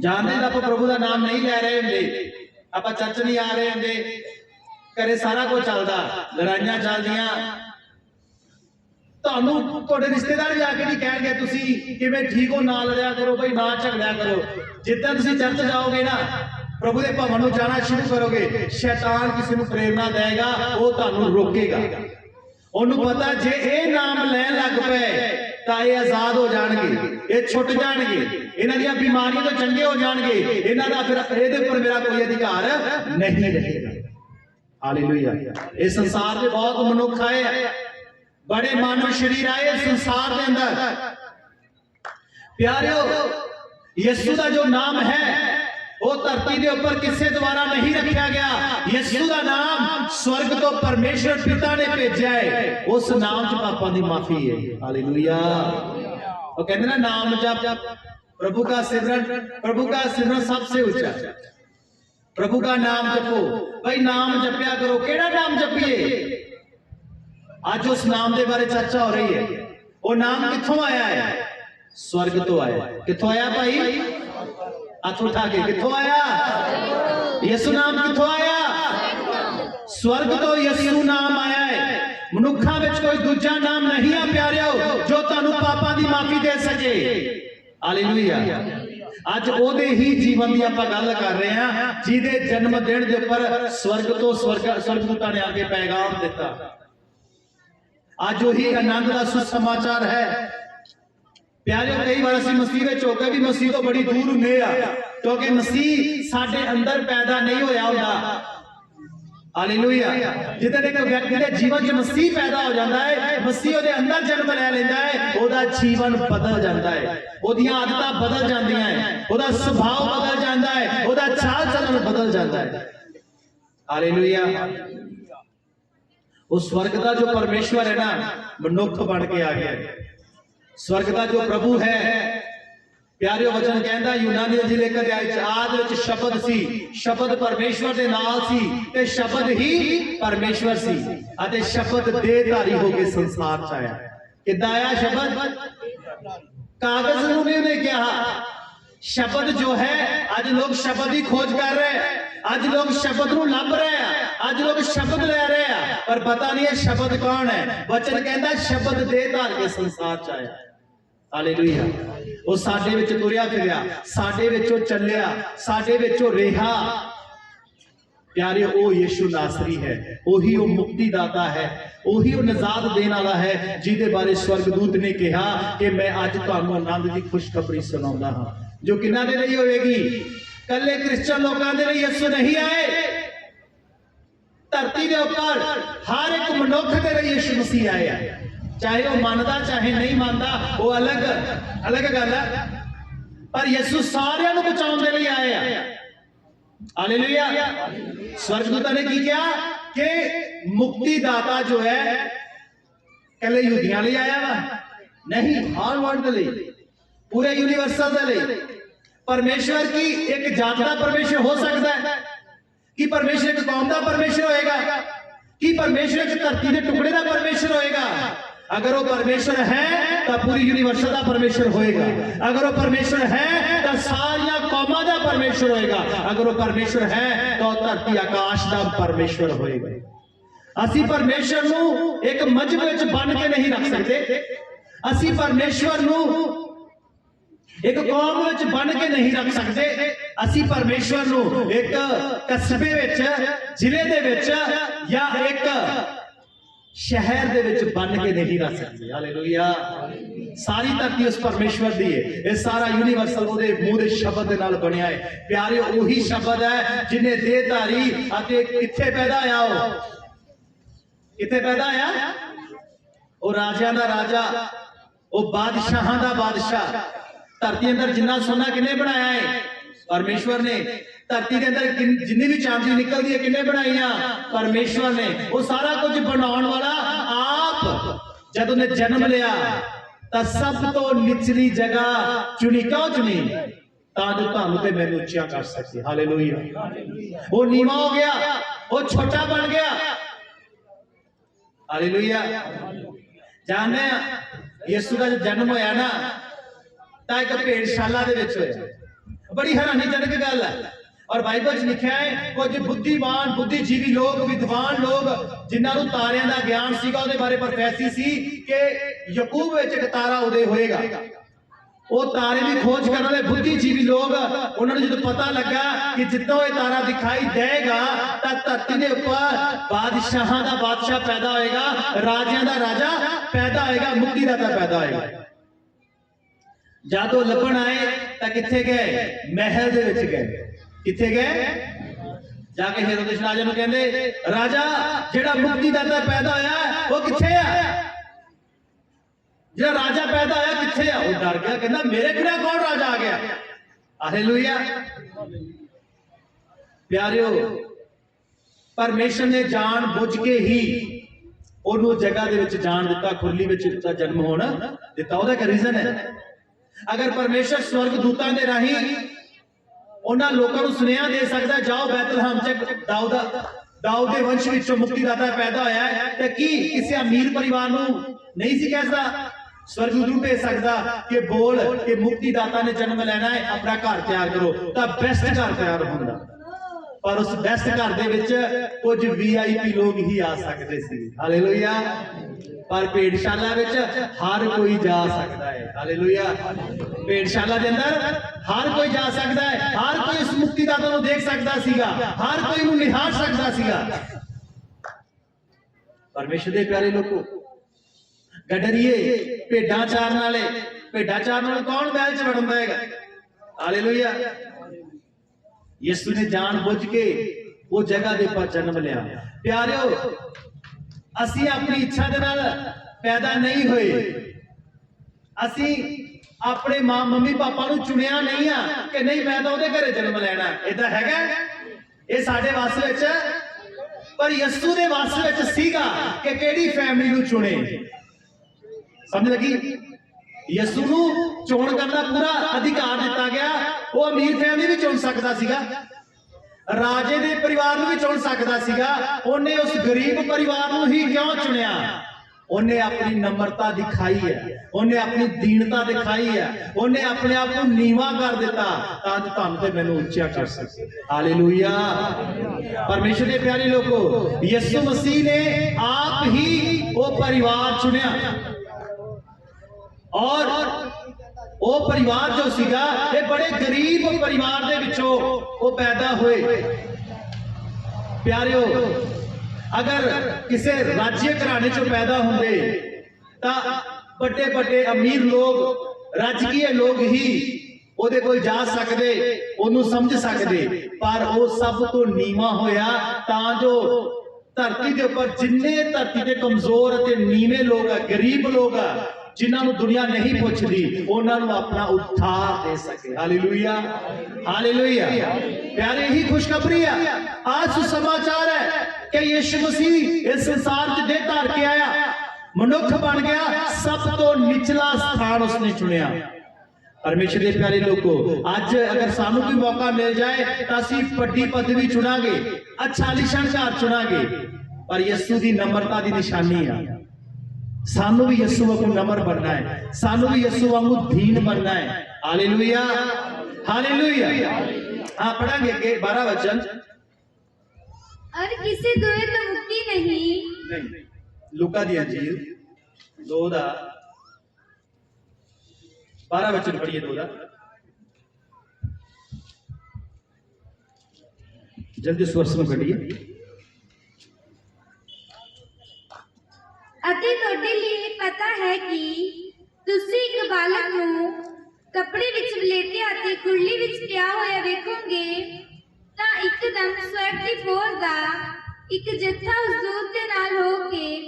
ਜਾਣਦੇ ਤਾਂ ਆਪਾਂ ਪ੍ਰਭੂ ਦਾ ਨਾਮ ਨਹੀਂ ਲੈ ਰਹੇ ਹੁੰਦੇ। ਆਪਾਂ ਚਰਚ ਨਹੀਂ ਆ ਰਹੇ ਹੁੰਦੇ। ਘਰੇ ਸਾਰਾ ਕੁਝ ਚੱਲਦਾ। ਲੜਾਈਆਂ ਚੱਲਦੀਆਂ। ਤੁਹਾਨੂੰ ਤੁਹਾਡੇ ਰਿਸ਼ਤੇਦਾਰ ਜਾ ਕੇ ਨਹੀਂ ਕਹਿਣਗੇ, ਤੁਸੀਂ ਕਿਵੇਂ ਠੀਕ ਹੋ? ਨਾ ਲੜਿਆ ਕਰੋ ਬਈ ਨਾ ਝਗੜਿਆ ਕਰੋ। ਜਿੱਦਾਂ ਤੁਸੀਂ ਚਰਚ ਜਾਓਗੇ ਨਾ, ਪ੍ਰਭੂ ਦੇ ਭਵਨ ਨੂੰ ਜਾਣਾ ਸ਼ੁਰੂ ਕਰੋਗੇ। ਸ਼ੈਤਾਨ ਕਿਸੇ ਨੂੰ ਪ੍ਰੇਰਣਾ ਦੇਗਾ ਉਹ ਤੁਹਾਨੂੰ ਰੋਕੇਗਾ। ਉਹਨੂੰ ਪਤਾ ਜੇ ਇਹ ਨਾਮ ਲੈਣ ਲੱਗ ਪਏ ਤਾਂ ਇਹ ਆਜ਼ਾਦ ਹੋ ਜਾਣਗੇ, ਇਹ ਛੁੱਟ ਜਾਣਗੇ, ਇਹਨਾਂ ਦੀਆਂ ਬਿਮਾਰੀਆਂ ਤੋਂ ਚੰਗੇ ਹੋ ਜਾਣਗੇ, ਇਹਨਾਂ ਦਾ ਫਿਰ ਇਹਦੇ ਉੱਪਰ ਮੇਰਾ ਕੋਈ ਅਧਿਕਾਰ ਨਹੀਂ ਰਹੇਗਾ। ਹਾਲੇਲੂਇਆ ਇਹ ਸੰਸਾਰ ਦੇ ਬਹੁਤ ਮਨੁੱਖ ਆਏ ਬੜੇ ਮਾਨਵ ਸ਼ਰੀਰ ਆਏ ਸੰਸਾਰ ਦੇ ਅੰਦਰ। ਪਿਆਰਿਓ, ਯਿਸੂ ਦਾ ਜੋ ਨਾਮ ਹੈ ਉਹ ਧਰਤੀ ਦੇ ਉੱਪਰ ਕਿਸੇ ਦੁਆਰਾ ਨਹੀਂ ਰੱਖਿਆ ਗਿਆ ਯਿਸੂ ਦਾ ਨਾਮ ਸਵਰਗ ਤੋਂ ਪਰਮੇਸ਼ਰ ਪਿਤਾ ਨੇ ਭੇਜਿਆ ਹੈ ਉਸ ਨਾਮ 'ਚ ਪਾਪਾਂ ਦੀ ਮਾਫੀ ਹੈ ਹਾਲੇਲੂਇਆ ਉਹ ਕਹਿੰਦੇ ਨਾ ਨਾਮ ਜਪ ਪ੍ਰਭੂ ਦਾ ਸਿਮਰਨ ਪ੍ਰਭੂ ਦਾ ਸਿਮਰਨ ਸਭ ਸੇ ਉੱਚਾ ਪ੍ਰਭੂ ਦਾ ਨਾਮ ਜਪੋ ਭਾਈ ਨਾਮ ਜਪਿਆ ਕਰੋ ਕਿਹੜਾ ਨਾਮ ਜਪੀਏ ਅੱਜ ਉਸ ਨਾਮ ਦੇ ਬਾਰੇ ਚਰਚਾ ਹੋ ਰਹੀ ਹੈ ਉਹ ਨਾਮ ਕਿੱਥੋਂ ਆਇਆ ਹੈ ਸਵਰਗ ਤੋਂ ਆਇਆ ਹੈ। ਕਿੱਥੋਂ ਆਇਆ ਭਾਈ ਹੱਥ ਉਠਾ ਕੇ ਕਿੱਥੋਂ ਆਇਆ? ਯਿਸੂ ਨਾਮ ਕਿੱਥੋਂ ਆਇਆ? ਸਵਰਗ ਤੋਂ ਯਿਸੂ ਨਾਮ ਆਇਆ ਹੈ। ਮਨੁੱਖਾਂ ਵਿੱਚ ਕੋਈ ਦੂਜਾ ਨਾਮ ਨਹੀਂ ਆ ਪਿਆਰਿਓ, ਜੋ ਤੁਹਾਨੂੰ ਪਾਪਾਂ ਦੀ ਮਾਫੀ ਦੇ ਸਕੇ। ਹਾਲੇਲੂਇਆ। ਅੱਜ ਉਹਦੇ ਹੀ ਜੀਵਨ ਦੀ ਆਪਾਂ ਗੱਲ ਕਰ ਰਹੇ ਹਾਂ, ਜਿਹਦੇ ਜਨਮ ਦਿਨ ਦੇ ਉੱਪਰ ਸਵਰਗ ਤੋਂ ਸਵਰਗ ਸਵਰਗਦੂਤਾਂ ਨੇ ਆ ਕੇ ਪੈਗਾਮ ਦਿੱਤਾ। ਅੱਜ ਉਹੀ ਆਨੰਦ ਦਾ ਸੁਸਮਾਚਾਰ ਹੈ। ਪਿਆਰਿਓ, ਕਈ ਵਾਰ ਅਸੀਂ ਮਸੀਹ ਵਿੱਚ ਹੋ ਕੇ ਵੀ ਮਸੀਹ ਤੋਂ ਬੜੀ ਦੂਰ ਹੁੰਦੇ ਆ, ਕਿਉਂਕਿ ਮਸੀਹ ਸਾਡੇ ਅੰਦਰ ਪੈਦਾ ਨਹੀਂ ਹੋਇਆ ਹੁੰਦਾ। ਹਾਲੇਲੂਇਆ। ਜਿੱਦਾਂ ਇੱਕ ਵਿਅਕਤੀ ਦੇ ਜੀਵਨ 'ਚ ਮਸੀਹ ਪੈਦਾ ਹੋ ਜਾਂਦਾ ਹੈ, ਮਸੀਹ ਉਹਦੇ ਅੰਦਰ ਜਨਮ ਲੈ ਲੈਂਦਾ ਹੈ, ਉਹਦਾ ਜੀਵਨ ਬਦਲ ਜਾਂਦਾ ਹੈ। ਉਹਦੀਆਂ ਆਦਤਾਂ ਬਦਲ ਜਾਂਦੀਆਂ ਹੈ, ਉਹਦਾ ਸੁਭਾਅ ਬਦਲ ਜਾਂਦਾ ਹੈ, ਉਹਦਾ ਚਾਲ ਚੱਲਣ ਬਦਲ ਜਾਂਦਾ ਹੈ। ਹਾਲੇਲੂਇਆ। ਉਹ ਸਵਰਗ ਦਾ ਜੋ ਪਰਮੇਸ਼ਵਰ ਹੈ ਨਾ, ਮਨੁੱਖ ਬਣ ਕੇ ਆ ਗਿਆ ਹੈ। ਸਵਰਗ ਦਾ ਜੋ ਪ੍ਰਭੂ ਹੈ ਪਿਆਰੇ ਵਚਨ ਕਹਿੰਦਾ ਯੂਨਾਨੀ ਦੇ ਜ਼ਿਲ੍ਹੇ ਕਰਿਆਈ ਆਦ ਵਿੱਚ ਸ਼ਬਦ ਸੀ, ਸ਼ਬਦ ਪਰਮੇਸ਼ਵਰ ਦੇ ਨਾਲ ਸੀ ਤੇ ਸ਼ਬਦ ਹੀ ਪਰਮੇਸ਼ਵਰ ਸੀ ਅਤੇ ਸ਼ਬਦ ਦੇਹਧਾਰੀ ਹੋ ਕੇ ਸੰਸਾਰ ਚ ਆਇਆ। ਕਿੱਦਾਂ ਆਇਆ ਸ਼ਬਦ? ਕਾਗਜ਼ ਨੂੰ ਵੀ ਉਹਨੇ ਕਿਹਾ, ਸ਼ਬਦ ਜੋ ਹੈ, ਅੱਜ ਲੋਕ ਸ਼ਬਦ ਦੀ ਖੋਜ ਕਰ ਰਹੇ। ਅੱਜ ਲੋਕ ਸ਼ਬਦ ਨੂੰ ਲੱਭ ਰਹੇ ਆ। ਅੱਜ ਲੋਕ ਸ਼ਬਦ ਲੈ ਰਹੇ ਆ। ਪਰ ਪਤਾ ਨਹੀਂ ਇਹ ਸ਼ਬਦ ਕੌਣ ਹੈ। ਵਚਨ ਕਹਿੰਦਾ ਸ਼ਬਦ ਦੇ ਧਾਰ ਕੇ ਸੰਸਾਰ ਚ ਆਇਆ। ਹਾਲੇਲੂਇਆ ਉਹ ਸਾਡੇ ਵਿੱਚ ਤੁਰਿਆ ਫਿਰਿਆ। ਸਾਡੇ ਵਿੱਚੋਂ ਚੱਲਿਆ। ਸਾਡੇ ਵਿੱਚੋਂ ਰਿਹਾ। ਪਿਆਰੇ, ਉਹ ਯੀਸ਼ੂ ਨਾਸਰੀ ਹੈ। ਉਹੀ ਉਹ ਮੁਕਤੀ ਦਾਤਾ ਹੈ। ਉਹੀ ਉਹ ਨਜ਼ਾਤ ਦੇਣ ਵਾਲਾ ਹੈ, ਜਿਹਦੇ ਬਾਰੇ ਸਵਰਗਦੂਤ ਨੇ ਕਿਹਾ ਕਿ ਮੈਂ ਅੱਜ ਤੁਹਾਨੂੰ ਆਨੰਦ ਦੀ ਖੁਸ਼ਖਬਰੀ ਸੁਣਾਉਂਦਾ ਹਾਂ। ਜੋ ਕਿਹਨਾਂ ਦੇ ਲਈ ਹੋਵੇਗੀ? ਕੱਲੇ ਕ੍ਰਿਸਚਨ ਲੋਕਾਂ ਦੇ ਲਈ ਯਿਸੂ ਨਹੀਂ ਆਏ ਧਰਤੀ ਦੇ ਉੱਪਰ ਹਰ ਇੱਕ ਮਨੁੱਖ ਦੇ ਲਈ ਯਿਸੂ ਮਸੀਹ ਆਇਆ ਚਾਹੇ ਉਹ ਮੰਨਦਾ ਚਾਹੇ ਨਹੀਂ ਮੰਨਦਾ ਉਹ ਅਲੱਗ ਅਲੱਗ ਗੱਲ ਹੈ ਪਰ ਯਿਸੂ ਸਾਰਿਆਂ ਨੂੰ ਬਚਾਉਣ ਦੇ ਲਈ ਆਇਆ ਹਾਲੇਲੂਇਆ ਸਵਰਗਦੂਤਾਂ ਨੇ ਕੀ ਕਿਹਾ ਕਿ ਮੁਕਤੀ ਦਾਤਾ ਜੋ ਹੈ ਕੱਲੇ ਯਹੂਦੀਆਂ ਲਈ ਆਇਆ ਵਾ ਨਹੀਂ ਆਲ ਵਰਲਡ ਦੇ ਲਈ ਪੂਰੇ ਯੂਨੀਵਰਸਲ ਦੇ ਲਈ ਪਰਮੇਸ਼ਵਰ ਕੀ? ਇੱਕ ਜਾਤ ਦਾ ਪਰਮੇਸ਼ਰ ਹੋ ਸਕਦਾ ਹੈ। ਕੀ ਪਰਮੇਸ਼ਰ ਇੱਕ ਕੌਮ ਦਾ ਪਰਮੇਸ਼ਰ ਹੋਏਗਾ? ਕੀ ਪਰਮੇਸ਼ਰ ਇੱਕ ਧਰਤੀ ਦੇ ਟੁਕੜੇ ਦਾ ਪਰਮੇਸ਼ਰ ਹੋਏਗਾ? ਅਗਰ ਉਹ ਪਰਮੇਸ਼ਰ ਹੈ, ਤਾਂ ਪੂਰੀ ਯੂਨੀਵਰਸਲ ਦਾ ਪਰਮੇਸ਼ਰ ਹੋਏਗਾ। ਅਗਰ ਉਹ ਪਰਮੇਸ਼ਰ ਹੈ, ਤਾਂ ਸਾਰੀਆਂ ਕੌਮਾਂ ਦਾ ਪਰਮੇਸ਼ਰ ਹੋਏਗਾ। ਅਗਰ ਉਹ ਪਰਮੇਸ਼ਰ ਹੈ, ਤਾਂ ਉਹ ਧਰਤੀ ਆਕਾਸ਼ ਦਾ ਪਰਮੇਸ਼ਰ ਹੋਏਗਾ। ਅਸੀਂ ਪਰਮੇਸ਼ਰ ਨੂੰ ਇੱਕ ਮਜਬ ਵਿੱਚ ਬੰਨ ਕੇ ਨਹੀਂ ਰੱਖ ਸਕਦੇ। ਅਸੀਂ ਪਰਮੇਸ਼ਵਰ ਨੂੰ ਇੱਕ ਕੌਮ ਵਿੱਚ ਬਣ ਕੇ ਨਹੀਂ ਰੱਖ ਸਕਦੇ। ਅਸੀਂ ਪਰਮੇਸ਼ਵਰ ਨੂੰ ਇੱਕ ਕਸਬੇ ਵਿੱਚ, ਜ਼ਿਲ੍ਹੇ ਦੇ ਵਿੱਚ ਜਾਂ ਇੱਕ ਸ਼ਹਿਰ ਦੇ ਵਿੱਚ ਬਣ ਕੇ ਨਹੀਂ ਰੱਖ ਸਕਦੇ। ਹਾਲੇਲੂਇਆ ਸਾਰੀ ਧਰਤੀ ਉਸ ਪਰਮੇਸ਼ਵਰ ਦੀ ਹੈ ਇਹ ਸਾਰਾ ਯੂਨੀਵਰਸਲ ਉਹਦੇ ਮੂੰਹ ਦੇ ਸ਼ਬਦ ਦੇ ਨਾਲ ਬਣਿਆ ਹੈ ਪਿਆਰੇ, ਉਹੀ ਸ਼ਬਦ ਹੈ ਜਿਨੇ ਦੇਹਧਾਰੀ ਅਤੇ ਕਿੱਥੇ ਪੈਦਾ ਆਇਆ ਉਹ? ਕਿੱਥੇ ਪੈਦਾ ਆਇਆ ਉਹ ਰਾਜਿਆਂ ਦਾ ਰਾਜਾ, ਉਹ ਬਾਦਸ਼ਾਹਾਂ ਦਾ ਬਾਦਸ਼ਾਹ। ਧਰਤੀ ਅੰਦਰ ਜਿੰਨਾ ਸੋਨਾ ਕਿੰਨੇ ਬਣਾਇਆ ਹੈ ਪਰਮੇਸ਼ਵਰ ਨੇ। ਧਰਤੀ ਦੇ ਅੰਦਰ ਜਿੰਨੀ ਵੀ ਚਾਂਦੀ ਨਿਕਲਦੀ ਹੈ ਕਿੰਨੇ ਬਣਾਈਆਂ? ਪਰਮੇਸ਼ਵਰ ਨੇ। ਉਹ ਸਾਰਾ ਕੁਝ ਬਣਾਉਣ ਵਾਲਾ ਆਪ। ਜਦ ਉਹਨੇ ਜਨਮ ਲਿਆ, ਤਾਂ ਸਭ ਤੋਂ ਨਿਚਲੀ ਜਗ੍ਹਾ ਚੁਣੀ। ਕਿਉਂ ਚੁਣੀ? ਤਾਂ ਜੋ ਤੁਹਾਨੂੰ ਤੇ ਮੈਨੂੰ ਉੱਚਾ ਕਰ ਸਕੇ। ਹਾਲੇਲੂਇਆ ਉਹ ਨੀਵਾ ਹੋ ਗਿਆ। ਉਹ ਛੋਟਾ ਬਣ ਗਿਆ। ਹਾਲੇਲੂਇਆ ਜਾਣਦੇ ਆ, ਯਿਸੂ ਦਾ ਜਨਮ ਹੋਇਆ ਨਾ ਤਾਂ ਇੱਕ ਭੇੜਸ਼ਾਲਾ ਦੇ ਵਿੱਚ ਹੋਇਆ। ਬੜੀ ਹੈਰਾਨੀਜਨਕ ਗੱਲ ਹੈ। ਔਰ ਬਾਈਬਲ 'ਚ ਲਿਖਿਆ ਹੈ, ਕੁਝ ਬੁੱਧੀਮਾਨ, ਬੁੱਧੀਜੀਵੀ ਲੋਕ, ਵਿਦਵਾਨ ਲੋਕ, ਜਿਨ੍ਹਾਂ ਨੂੰ ਤਾਰਿਆਂ ਦਾ ਗਿਆਨ ਸੀਗਾ, ਉਹਦੇ ਬਾਰੇ ਪ੍ਰੋਫੈਸੀ ਸੀ ਕਿ ਯਕੂਬ ਵਿੱਚ ਇੱਕ ਤਾਰਾ ਉਦੇ ਹੋਏਗਾ। ਉਹ ਤਾਰੇ ਦੀ ਖੋਜ ਕਰਨ ਵਾਲੇ ਬੁੱਧੀਜੀਵੀ ਲੋਕ, ਉਹਨਾਂ ਨੂੰ ਜਦੋਂ ਪਤਾ ਲੱਗਾ ਕਿ ਜਿੱਦਾਂ ਇਹ ਤਾਰਾ ਦਿਖਾਈ ਦੇਗਾ ਤਾਂ ਧਰਤੀ ਦੇ ਉੱਪਰ ਬਾਦਸ਼ਾਹਾਂ ਦਾ ਬਾਦਸ਼ਾਹ ਪੈਦਾ ਹੋਏਗਾ, ਰਾਜਿਆਂ ਦਾ ਰਾਜਾ ਪੈਦਾ ਹੋਏਗਾ, ਮੁਕਤੀ ਦਾਤਾ ਪੈਦਾ ਹੋਏਗਾ। ਜਦ ਉਹ ਲੱਭਣ ਆਏ ਤਾਂ ਕਿੱਥੇ ਗਏ? ਮਹਿਲ ਦੇ ਵਿੱਚ ਗਏ। ਕਿੱਥੇ ਗਏ? ਜਾ ਕੇ ਹੇਰੋਦੇਸ਼ ਰਾਜਾ ਨੂੰ ਕਹਿੰਦੇ, ਰਾਜਾ, ਜਿਹੜਾ ਮੁਕਤੀਦਾਤਾ ਪੈਦਾ ਹੋਇਆ, ਉਹ ਕਿੱਥੇ ਆ? ਜਿਹੜਾ ਰਾਜਾ ਪੈਦਾ ਹੋਇਆ, ਕਿੱਥੇ ਆ? ਉਹ ਡਰ ਗਿਆ, ਕਹਿੰਦਾ, ਮੇਰੇ ਕਿਹੜਾ ਕੌਣ ਰਾਜਾ ਆ ਗਿਆ? ਹਾਲੇਲੂਇਆ ਪਿਆਰਿਓ, ਪਰਮੇਸ਼ਰ ਨੇ ਜਾਣ ਬੁੱਝ ਕੇ ਹੀ ਉਹਨੂੰ ਜਗ੍ਹਾ ਦੇ ਵਿੱਚ ਜਾਣ ਦਿੱਤਾ, ਖੁਰਲੀ ਵਿੱਚ ਦਾ ਜਨਮ ਹੋਣ ਦਿੱਤਾ। ਉਹਦਾ ਇੱਕ ਰੀਜ਼ਨ ਹੈ। ਅਗਰ ਪਰਮੇਸ਼ਰ ਸਵਰਗ ਦੂਤਾਂ ਦੇ ਰਾਹੀਂ ਉਹਨਾਂ ਲੋਕਾਂ ਨੂੰ ਸੁਨੇਹਾ ਦੇ ਸਕਦਾ ਜਾਓ ਬੈਤਲਹਮ ਚ ਦਾਊਦ ਦਾਊਦ ਦੇ ਵੰਸ਼ ਵਿੱਚੋਂ ਮੁਕਤੀਦਾਤਾ ਪੈਦਾ ਹੋਇਆ ਹੈ, ਤੇ ਕੀ ਕਿਸੇ ਅਮੀਰ ਪਰਿਵਾਰ ਨੂੰ ਨਹੀਂ ਸੀ ਕਹਿਦਾ ਸਵਰਗਦੂਤ ਨੂੰ ਭੇਜ ਸਕਦਾ ਕਿ ਬੋਲ, ਕਿ ਮੁਕਤੀਦਾਤਾ ਨੇ ਜਨਮ ਲੈਣਾ ਹੈ, ਆਪਣਾ ਘਰ ਤਿਆਰ ਕਰੋ, ਤਾਂ ਬੈਸਟ ਘਰ ਤਿਆਰ ਹੁੰਦਾ। ਪਰ ਉਸ ਬੈਸਟ ਘਰ ਦੇ ਵਿੱਚ ਕੁਝ ਵੀਆਈਪੀ ਲੋਕ ਹੀ ਆ ਸਕਦੇ ਸੀ। ਹਾਲੇਲੂਇਆ ਪਰ ਭੇਡਸ਼ਾਲਾ ਵਿੱਚ ਹਰ ਕੋਈ ਜਾ ਸਕਦਾ ਹੈ। ਹਾਲੇਲੂਇਆ ਭੇਡਸ਼ਾਲਾ ਦੇ ਅੰਦਰ ਹਰ ਕੋਈ ਜਾ ਸਕਦਾ ਹੈ। ਹਰ ਕੋਈ ਇਸ ਮੁਕਤੀਦਾਤਾ ਨੂੰ ਦੇਖ ਸਕਦਾ ਸੀਗਾ। ਹਰ ਕੋਈ ਨੂੰ ਨਿਹਾਰ ਸਕਦਾ ਸੀਗਾ। ਪਰਮੇਸ਼ਰ ਦੇ ਪਿਆਰੇ ਲੋਕੋ, ਗਡਰੀਏ, ਭੇਡਾਂ ਚਾਰਨ ਵਾਲੇ, ਭੇਡਾਂ ਚਾਰਨ ਵਾਲੇ ਕੌਣ ਮਹਿਲ ਚ ਵੜਦਾ ਹੈਗਾ? ਹਾਲੇਲੂਇਆ ਯਿਸੂ ਨੇ ਜਾਣ ਬੁੱਝ ਕੇ ਉਹ ਜਗ੍ਹਾ ਦੇ ਉੱਪਰ ਜਨਮ ਲਿਆ। ਪਿਆਰਿਓ, ਅਸੀਂ ਆਪਣੀ ਇੱਛਾ ਦੇ ਨਾਲ ਪੈਦਾ ਨਹੀਂ ਹੋਏ। ਅਸੀਂ ਆਪਣੇ ਮਾਂ, ਮੰਮੀ, ਪਾਪਾ ਨੂੰ ਚੁਣਿਆ ਨਹੀਂ ਆ ਕਿ ਨਹੀਂ, ਮੈਂ ਤਾਂ ਉਹਦੇ ਘਰੇ ਜਨਮ ਲੈਣਾ। ਇਦਾਂ ਹੈਗਾ। ਇਹ ਸਾਡੇ ਵਾਸ ਵਿੱਚ। ਪਰ ਯਿਸੂ ਦੇ ਵਾਸ ਵਿੱਚ ਸੀਗਾ ਕਿ ਕਿਹੜੀ ਫੈਮਿਲੀ ਨੂੰ ਚੁਣੇ। ਸਮਝ ਲੱਗੀ? ਯਿਸੂ ਨੂੰ ਚੋਣ ਕਰਨ ਦਾ ਪੂਰਾ ਅਧਿਕਾਰ ਦਿੱਤਾ ਗਿਆ। ਉਹ ਅਮੀਰ ਫੈਮਿਲੀ ਵੀ ਚੁਣ ਸਕਦਾ ਸੀਗਾ। ਰਾਜੇ ਦੇ ਪਰਿਵਾਰ ਨੂੰ ਵੀ ਚੁਣ ਸਕਦਾ ਸੀਗਾ। ਉਹਨੇ ਉਸ ਗਰੀਬ ਪਰਿਵਾਰ ਨੂੰ ਹੀ ਕਿਉਂ ਚੁਣਿਆ? ਉਹਨੇ ਆਪਣੀ ਨਮਰਤਾ ਦਿਖਾਈ ਹੈ। ਉਹਨੇ ਆਪਣੀ ਦੀਨਤਾ ਦਿਖਾਈ ਹੈ। ਉਹਨੇ ਆਪਣੇ ਆਪ ਨੂੰ ਨੀਵਾ ਕਰ ਦਿੱਤਾ। ਤਾਂ ਕਿ ਤੁਹਾਨੂੰ ਤੇ ਮੈਨੂੰ ਉੱਚਾ ਕਰ ਸਕੇ ਹਾਲੇਲੂਇਆ। ਪਰਮੇਸ਼ਰ ਦੇ ਪਿਆਰੇ ਲੋਕੋ, ਯਿਸੂ ਮਸੀਹ ਨੇ ਆਪ ਹੀ ਉਹ ਪਰਿਵਾਰ ਚੁਣਿਆ। ਔਰ ਉਹ ਪਰਿਵਾਰ ਜੋ ਸੀਗਾ, ਇਹ ਬੜੇ ਗਰੀਬ ਪਰਿਵਾਰ ਦੇ ਵਿੱਚੋਂ ਉਹ ਪੈਦਾ ਹੋਏ। ਪਿਆਰਿਓ, ਅਗਰ ਕਿਸੇ ਰਾਜ්‍ය ਘਰਾਣੇ ਚੋਂ ਪੈਦਾ ਹੁੰਦੇ, ਤਾਂ ਵੱਡੇ ਵੱਡੇ ਅਮੀਰ ਲੋਕ, ਰਾਜਕੀਏ ਲੋਕ ਹੀ ਉਹਦੇ ਕੋਲ ਜਾ ਸਕਦੇ, ਉਹਨੂੰ ਸਮਝ ਸਕਦੇ, ਪਰ ਉਹ ਸਭ ਤੋਂ ਨੀਵਾ ਹੋਇਆ ਤਾਂ ਜੋ ਧਰਤੀ ਦੇ ਉੱਪਰ ਜਿੰਨੇ ਧਰਤੀ ਦੇ ਕਮਜ਼ੋਰ ਅਤੇ ਨੀਵੇਂ ਲੋਕ ਆ, ਗਰੀਬ ਲੋਕ ਆ जिन्होंने दुनिया नहीं पूछती उन्होंने अपना उद्धार दे सके। हालेलुया। हालेलुया। प्यारे ही खुशखबरी है। आज समाचार है कि यीशु मसीह इस संसार च धार के आया। मनुख बन गया, सब तो निचला स्थान उसने चुनिया परमेश्वर के प्यारे लोगो अज अगर सानू भी मौका मिल जाए तो असि वड्डी पदवी चुना अच्छा निशानदार चुना पर यसू की नम्रता की निशानी है ਸਾਨੂੰ ਵੀ ਯਿਸੂ ਵਾਂਗੂ ਨਮਰ ਬਣਨਾ ਹੈ ਸਾਨੂੰ ਵੀ ਯਿਸੂ ਵਾਂਗੂ ਦੀਨ ਬਣਨਾ ਹੈ ਹਾਲੇਲੂਇਆ ਹਾਲੇਲੂਇਆ ਆ ਪੜਾਂਗੇ ਅੱਗੇ 12 ਵਚਨ और किसी दुए तो मुक्ति नहीं ਨਹੀਂ ਲੂਕਾ ਦੀ ਅੰਜੀਲ 2 ਦਾ 12 ਵਚਨ ਪੜੀਏ 2 ਦਾ ਜਲਦੀ ਸਵਰਸ ਨੂੰ ਕੱਢੀਏ ਅਤੇ ਤੁਹਾਡੇ ਲਈ ਪਤਾ ਹੈ ਕਿ ਤੁਸੀਂ ਇੱਕ ਬਾਲਕ ਨੂੰ ਕੱਪੜੇ ਵਿੱਚ ਵਲੇਟਿਆ ਅਤੇ ਕੁਰਲੀ ਵਿੱਚ ਪਿਆ ਹੋਇਆ ਵੇਖੋਗੇ, ਤਾਂ ਇੱਕਦਮ ਸਵਰਗ ਦੀ ਫੌਜ ਦਾ ਇੱਕ ਜੱਥਾ ਉਸ ਦੂਤ ਦੇ ਨਾਲ ਹੋ ਕੇ